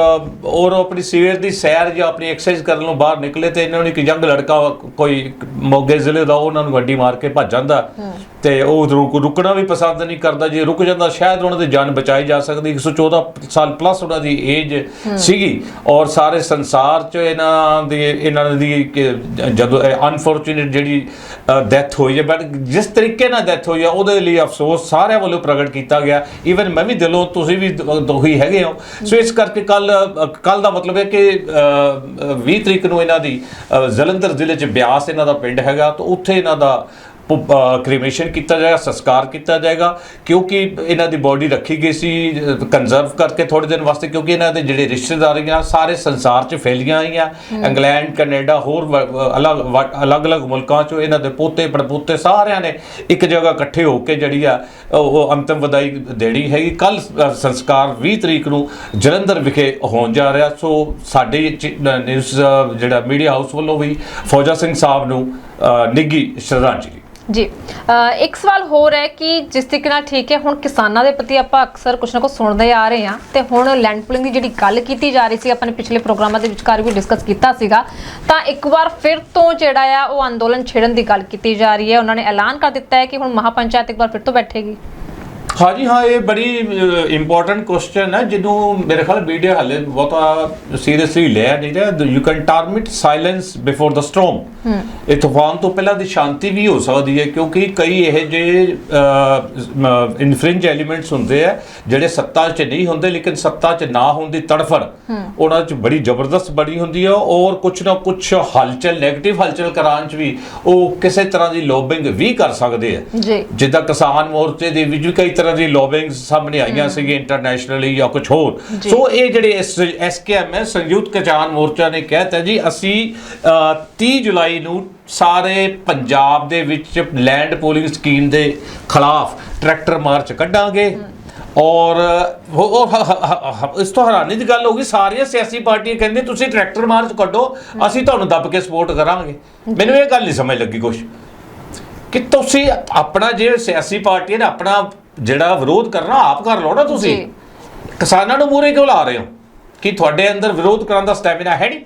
Speaker 2: ਔਰ ਆਪਣੀ ਸਵੇਰ ਦੀ ਸੈਰ ਜਾਂ ਆਪਣੀ ਐਕਸਰਸਾਈਜ਼ ਕਰਨ ਨੂੰ ਬਾਹਰ ਨਿਕਲੇ ਤੇ ਇਹਨਾਂ ਨੂੰ ਇੱਕ ਯੰਗ ਲੜਕਾ ਕੋਈ ਮੋਗੇ ਜ਼ਿਲ੍ਹੇ ਦਾ ਉਹਨਾਂ ਨੂੰ ਗੱਡੀ ਮਾਰ ਕੇ ਭੱਜ ਜਾਂਦਾ। ਤੇ ਉਹ ਰੁਕ- ਰੁਕਣਾ ਵੀ ਪਸੰਦ ਨਹੀਂ ਕਰਦਾ ਜੇ ਰੁਕ ਜਾਂਦਾ ਸ਼ਾਇਦ ਉਹਨਾਂ ਦੀ ਜਾਨ ਬਚਾਈ ਜਾ ਸਕਦੀ 114 ਸਾਲ ਪਲੱਸ ਉਹਨਾਂ ਦੀ ਏਜ ਸੀਗੀ। ਔਰ ਸਾਰੇ ਸੰਸਾਰ 'ਚ ਇਹਨਾਂ ਦੀ ਇਹਨਾਂ ਦੀ ਜਦੋਂ ਅਨਫੋਰਚੂਨੇਟ ਜਿਹੜੀ ਡੈਥ ਹੋਈ ਹੈ ਬਟ ਜਿਸ ਤਰੀਕੇ ਨਾਲ ਡੈਥ ਹੋਈ ਹੈ ਉਹਦੇ ਲਈ ਅਫਸੋਸ ਸਾਰਿਆਂ ਵੱਲੋਂ ਪ੍ਰਗਟ ਕੀਤਾ ਗਿਆ। ਈਵਨ ਮੈਂ ਵੀ ਦਿਲੋਂ ਤੁਸੀਂ ਵੀ ਦੋਹੀ ਹੈਗੇ ਹੋ। ਸੋ ਇਸ ਕਰਕੇ ਕੱਲ ਕੱਲ ਦਾ ਮਤਲਬ ਹੈ ਕਿ ਅ, ਅ, 20 ਤਰੀਕ ਨੂੰ ਇਹਨਾਂ ਦੀ ਜਲੰਧਰ ਜ਼ਿਲ੍ਹੇ 'ਚ ਬਿਆਸ ਇਹਨਾਂ ਦਾ ਪਿੰਡ ਹੈਗਾ ਤਾਂ ਉੱਥੇ ਇਹਨਾਂ ਦਾ ਕ੍ਰੀਮੇਸ਼ਨ ਕੀਤਾ ਜਾਏਗਾ ਸੰਸਕਾਰ ਕੀਤਾ ਜਾਏਗਾ ਕਿਉਂਕਿ ਇਹਨਾਂ ਦੀ ਬੋਡੀ ਰੱਖੀ ਗਈ ਸੀ ਕੰਜ਼ਰਵ ਕਰਕੇ ਥੋੜੇ ਦਿਨ ਵਾਸਤੇ ਕਿਉਂਕਿ ਇਹਨਾਂ ਦੇ ਜਿਹੜੇ ਰਿਸ਼ਤੇਦਾਰੀਆਂ ਸਾਰੇ ਸੰਸਾਰ 'ਚ ਫੈਲੀਆਂ ਹੋਈਆਂ। ਇੰਗਲੈਂਡ ਕੈਨੇਡਾ ਹੋਰ ਅਲੱਗ-ਅਲੱਗ ਮੁਲਕਾਂ 'ਚੋਂ ਇਹਨਾਂ ਦੇ ਪੋਤੇ ਪੜਪੋਤੇ ਸਾਰਿਆਂ ਨੇ ਇੱਕ ਜਗ੍ਹਾ ਇਕੱਠੇ ਹੋ ਕੇ ਜਿਹੜੀ ਆ ਉਹ ਅੰਤਿਮ ਵਿਦਾਈ ਦੇਣੀ ਹੈਗੀ। ਕੱਲ ਸੰਸਕਾਰ 20 ਤਰੀਕ ਨੂੰ ਜਲੰਧਰ ਵਿਖੇ ਹੋਣ ਜਾ ਰਿਹਾ। ਸੋ ਸਾਡੇ ਨਿਊਜ਼ ਜਿਹੜਾ ਮੀਡੀਆ ਹਾਊਸ ਵੱਲੋਂ ਵੀ ਫੌਜਾ ਸਿੰਘ ਸਾਹਿਬ ਨੂੰ ਨਿੱਘੀ ਸ਼ਰਧਾਂਜਲੀ।
Speaker 1: ਜੀ ਇੱਕ ਸਵਾਲ ਹੋਰ ਹੈ ਕਿ ਜਿਸ ਤਰੀਕੇ ਨਾਲ ਠੀਕ ਹੈ, ਹੁਣ ਕਿਸਾਨਾਂ ਦੇ ਪ੍ਰਤੀ ਆਪਾਂ ਅਕਸਰ ਕੁਝ ਨਾ ਕੁਝ ਸੁਣਦੇ ਆ ਰਹੇ ਹਾਂ ਤੇ ਹੁਣ ਲੈਂਡ ਪੁਲਿੰਗ ਦੀ ਜਿਹੜੀ ਗੱਲ ਕੀਤੀ ਜਾ ਰਹੀ ਸੀ, ਆਪਾਂ ਨੇ ਪਿਛਲੇ ਪ੍ਰੋਗਰਾਮਾਂ ਦੇ ਵਿਚਕਾਰ ਵੀ ਡਿਸਕਸ ਕੀਤਾ ਸੀਗਾ, ਤਾਂ ਇੱਕ ਵਾਰ ਫਿਰ ਤੋਂ ਜਿਹੜਾ ਆ ਉਹ ਅੰਦੋਲਨ ਛੇੜਨ ਦੀ ਗੱਲ ਕੀਤੀ ਜਾ ਰਹੀ ਹੈ। ਉਹਨਾਂ ਨੇ ਐਲਾਨ ਕਰ ਦਿੱਤਾ ਹੈ ਕਿ ਹੁਣ ਮਹਾਪੰਚਾਇਤ ਇੱਕ ਵਾਰ ਫਿਰ ਤੋਂ ਬੈਠੇਗੀ।
Speaker 2: ਹਾਂਜੀ ਹਾਂ ਇਹ ਬੜੀ ਇੰਪੋਰਟੈਂਟ ਕੁਐਸਚਨ ਹੈ ਜਿਹਨੂੰ ਮੇਰੇ ਖਿਆਲ ਮੀਡੀਆ ਹਲੇ ਬਹੁਤਾ ਸੀਰੀਅਸਲੀ ਲਿਆ ਨਹੀਂ ਰਿਹਾ। You can term it silence before the storm ਇਹ ਤੂਫਾਨ ਤੋਂ ਪਹਿਲਾਂ ਦੀ ਸ਼ਾਂਤੀ ਵੀ ਹੋ ਸਕਦੀ ਹੈ ਕਿਉਂਕਿ ਕਈ ਇਹ ਜੇ ਇਨਫ੍ਰਿੰਜ ਐਲੀਮੈਂਟਸ ਹੁੰਦੇ ਆ ਜਿਹੜੇ ਸੱਤਾ 'ਚ ਨਹੀਂ ਹੁੰਦੇ ਲੇਕਿਨ ਸੱਤਾ 'ਚ ਨਾ ਹੋਣ ਦੀ ਤੜਫੜ। ਉਹਨਾਂ 'ਚ ਬੜੀ ਜ਼ਬਰਦਸਤ ਬਣੀ ਹੁੰਦੀ ਹੈ ਔਰ ਕੁਛ ਨਾ ਕੁਛ ਹਲਚਲ 네ਗੇਟਿਵ ਹਲਚਲ ਕਰਾਉਣ 'ਚ ਵੀ ਉਹ ਕਿਸੇ ਤਰ੍ਹਾਂ ਦੀ ਲੋਬਿੰਗ ਵੀ ਕਰ ਸਕਦੇ ਆ। ਜਿੱਦਾਂ ਕਿਸਾਨ ਮੋਰਚੇ ਦੇ ਵਿੱਚ ਵੀ ਕਈ ਤਰ੍ਹਾਂ ਦੀ ਲੌਬਿੰਗ ਸਾਹਮਣੇ ਆਈਆਂ ਸੀਗੀਆਂ ਇੰਟਰਨੈਸ਼ਨਲੀ ਜਾਂ ਕੁਝ ਹੋਰ। ਸੋ ਇਹ ਜਿਹੜੇ ਐਸਕੇਐਮ ਹੈ ਸੰਯੁਕਤ ਕਿਸਾਨ ਮੋਰਚਾ ਨੇ ਕਹਿਤਾ ਜੀ ਅਸੀਂ ਅ, 30 ਜੁਲਾਈ ਨੂੰ ਸਾਰੇ ਪੰਜਾਬ ਦੇ ਵਿੱਚ ਲੈਂਡ ਪੋਲਿੰਗ ਸਕੀਮ ਦੇ ਖਿਲਾਫ ਟਰੈਕਟਰ ਮਾਰਚ ਕੱਢਾਂਗੇ। ਔਰ ਉਹ- ਹ- ਹ- ਹ- ਇਸ ਤੋਂ ਹੈਰਾਨੀ ਦੀ ਗੱਲ ਹੋਗੀ ਸਾਰੀਆਂ ਸਿਆਸੀ ਪਾਰਟੀਆਂ ਕਹਿੰਦੇ ਤੁਸੀਂ ਟਰੈਕਟਰ ਮਾਰਚ ਕੱਢੋ ਅਸੀਂ ਤੁਹਾਨੂੰ ਦੱਬ ਕੇ ਸਪੋਰਟ ਕਰਾਂਗੇ। ਮੈਨੂੰ ਇਹ ਗੱਲ ਨਹੀਂ ਸਮਝ ਲੱਗੀ ਕੁਛ। ਕਿ ਤੁਸੀਂ ਆਪਣਾ ਜਿਹੜੇ ਸਿਆਸੀ ਪਾਰਟੀਆਂ ਨੇ ਆਪਣਾ ਜਿਹੜਾ ਵਿਰੋਧ ਕਰਨਾ ਆਪ ਕਰ ਲਓ ਨਾ ਤੁਸੀਂ। ਕਿਸਾਨਾਂ ਨੂੰ ਮੂਹਰੇ ਕਿਉਂ ਲਾ ਰਹੇ ਹੋ? ਕਿ ਤੁਹਾਡੇ ਅੰਦਰ ਵਿਰੋਧ ਕਰਨ ਦਾ ਸਟੈਮਿਨਾ ਹੈ ਨਹੀਂ?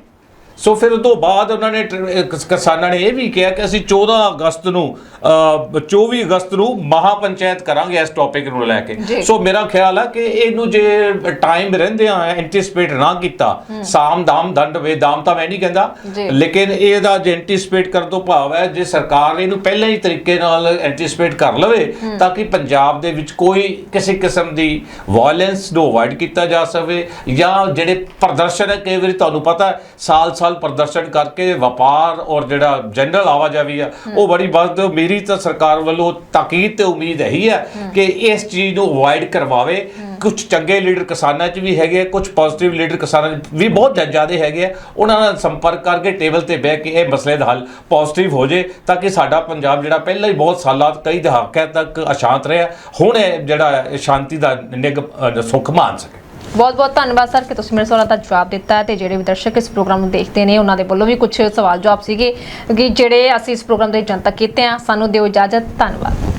Speaker 2: ਸੋ ਫਿਰ ਉਸ ਤੋਂ ਬਾਅਦ ਉਹਨਾਂ ਨੇ ਕਿਸਾਨਾਂ ਨੇ ਇਹ ਵੀ ਕਿਹਾ ਕਿ ਅਸੀਂ 14 ਅਗਸਤ ਨੂੰ ਅਹ, 24 ਅਗਸਤ ਨੂੰ ਮਹਾਪੰਚਾਇਤ ਕਰਾਂਗੇ ਇਸ ਟੌਪਿਕ ਨੂੰ ਲੈ। ਕੇ ਸੋ ਮੇਰਾ ਖਿਆਲ ਹੈ ਕਿ ਇਹਨੂੰ ਜੇ ਟਾਈਮ ਰਹਿੰਦੇ ਆ ਐਂਟੀਸਪੇਟ ਨਾ ਕੀਤਾ ਸਾਮ ਦਾਮ ਦੰਡ ਵੇ ਦਾਮ ਤਾਂ ਮੈਂ ਨਹੀਂ ਕਹਿੰਦਾ। ਲੇਕਿਨ ਇਹਦਾ ਜੇ ਐਂਟੀਸਪੇਟ ਕਰਨ ਤੋਂ ਭਾਵ ਹੈ ਜੇ ਸਰਕਾਰ ਇਹਨੂੰ ਪਹਿਲਾਂ ਹੀ ਤਰੀਕੇ ਨਾਲ ਐਂਟੀਸਪੇਟ ਕਰ ਲਵੇ ਤਾਂ ਕਿ ਪੰਜਾਬ ਦੇ ਵਿੱਚ ਕੋਈ ਕਿਸੇ ਕਿਸਮ ਦੀ ਵਾਇਲੈਂਸ ਨੂੰ ਅਵੋਇਡ ਕੀਤਾ ਜਾ ਸਕੇ ਜਾਂ ਜਿਹੜੇ ਪ੍ਰਦਰਸ਼ਨ ਹੈ ਕਈ ਵਾਰੀ ਤੁਹਾਨੂੰ ਪਤਾ ਹੈ, ਸਾਲ ਪ੍ਰਦਰਸ਼ਨ ਕਰਕੇ ਵਪਾਰ ਔਰ ਜਿਹੜਾ ਜਨਰਲ ਆਵਾਜਾਈ ਆ ਉਹ ਬੜੀ ਵੱਧ ਮੇਰੀ ਤਾਂ ਸਰਕਾਰ ਵੱਲੋਂ ਤਾਕੀਦ ਤੇ ਉਮੀਦ ਇਹੀ ਹੈ ਕਿ ਇਸ ਚੀਜ਼ ਨੂੰ ਅਵਾਇਡ ਕਰਵਾਵੇ। ਕੁਝ ਚੰਗੇ ਲੀਡਰ ਕਿਸਾਨਾਂ 'ਚ ਵੀ ਹੈਗੇ ਕੁਝ ਪੋਜ਼ਿਟਿਵ ਲੀਡਰ ਕਿਸਾਨਾਂ 'ਚ ਵੀ ਬਹੁਤ ਜ਼ਿਆਦਾ ਹੈਗੇ ਆ। ਉਹਨਾਂ ਨਾਲ ਸੰਪਰਕ ਕਰਕੇ ਟੇਬਲ ਤੇ ਬਹਿ ਕੇ ਇਹ ਮਸਲੇ ਦਾ ਹੱਲ ਪੋਜ਼ਿਟਿਵ ਹੋ ਜੇ ਤਾਂ ਕਿ ਸਾਡਾ ਪੰਜਾਬ ਜਿਹੜਾ ਪਹਿਲਾਂ ਹੀ ਬਹੁਤ ਸਾਲਾਂ ਕਈ ਦਹਾਕਿਆਂ ਤੱਕ ਅਸ਼ਾਂਤ ਰਿਹਾ ਹੁਣ ਇਹ ਜਿਹੜਾ ਇਹ ਸ਼ਾਂਤੀ ਦਾ ਨਿਗ ਅ, ਸੁੱਖ ਮਾਨ ਸਕੇ।
Speaker 1: ਬਹੁਤ ਬਹੁਤ ਧੰਨਵਾਦ ਸਰ ਕਿ ਤੁਸੀਂ ਮੇਰੇ ਸਵਾਲਾਂ ਦਾ ਜਵਾਬ ਦਿੱਤਾ ਤੇ ਜਿਹੜੇ ਵੀ ਦਰਸ਼ਕ ਇਸ ਪ੍ਰੋਗਰਾਮ ਨੂੰ ਦੇਖਦੇ ਨੇ, ਉਹਨਾਂ ਦੇ ਵੱਲੋਂ ਵੀ ਕੁਝ ਸਵਾਲ ਜਵਾਬ ਸੀਗੇ ਕਿ ਜਿਹੜੇ ਅਸੀਂ ਇਸ ਪ੍ਰੋਗਰਾਮ ਦੇ ਜਨਤਕ ਕੀਤੇ ਆ ਸਾਨੂੰ ਦਿਓ ਇਜਾਜ਼ਤ, ਧੰਨਵਾਦ।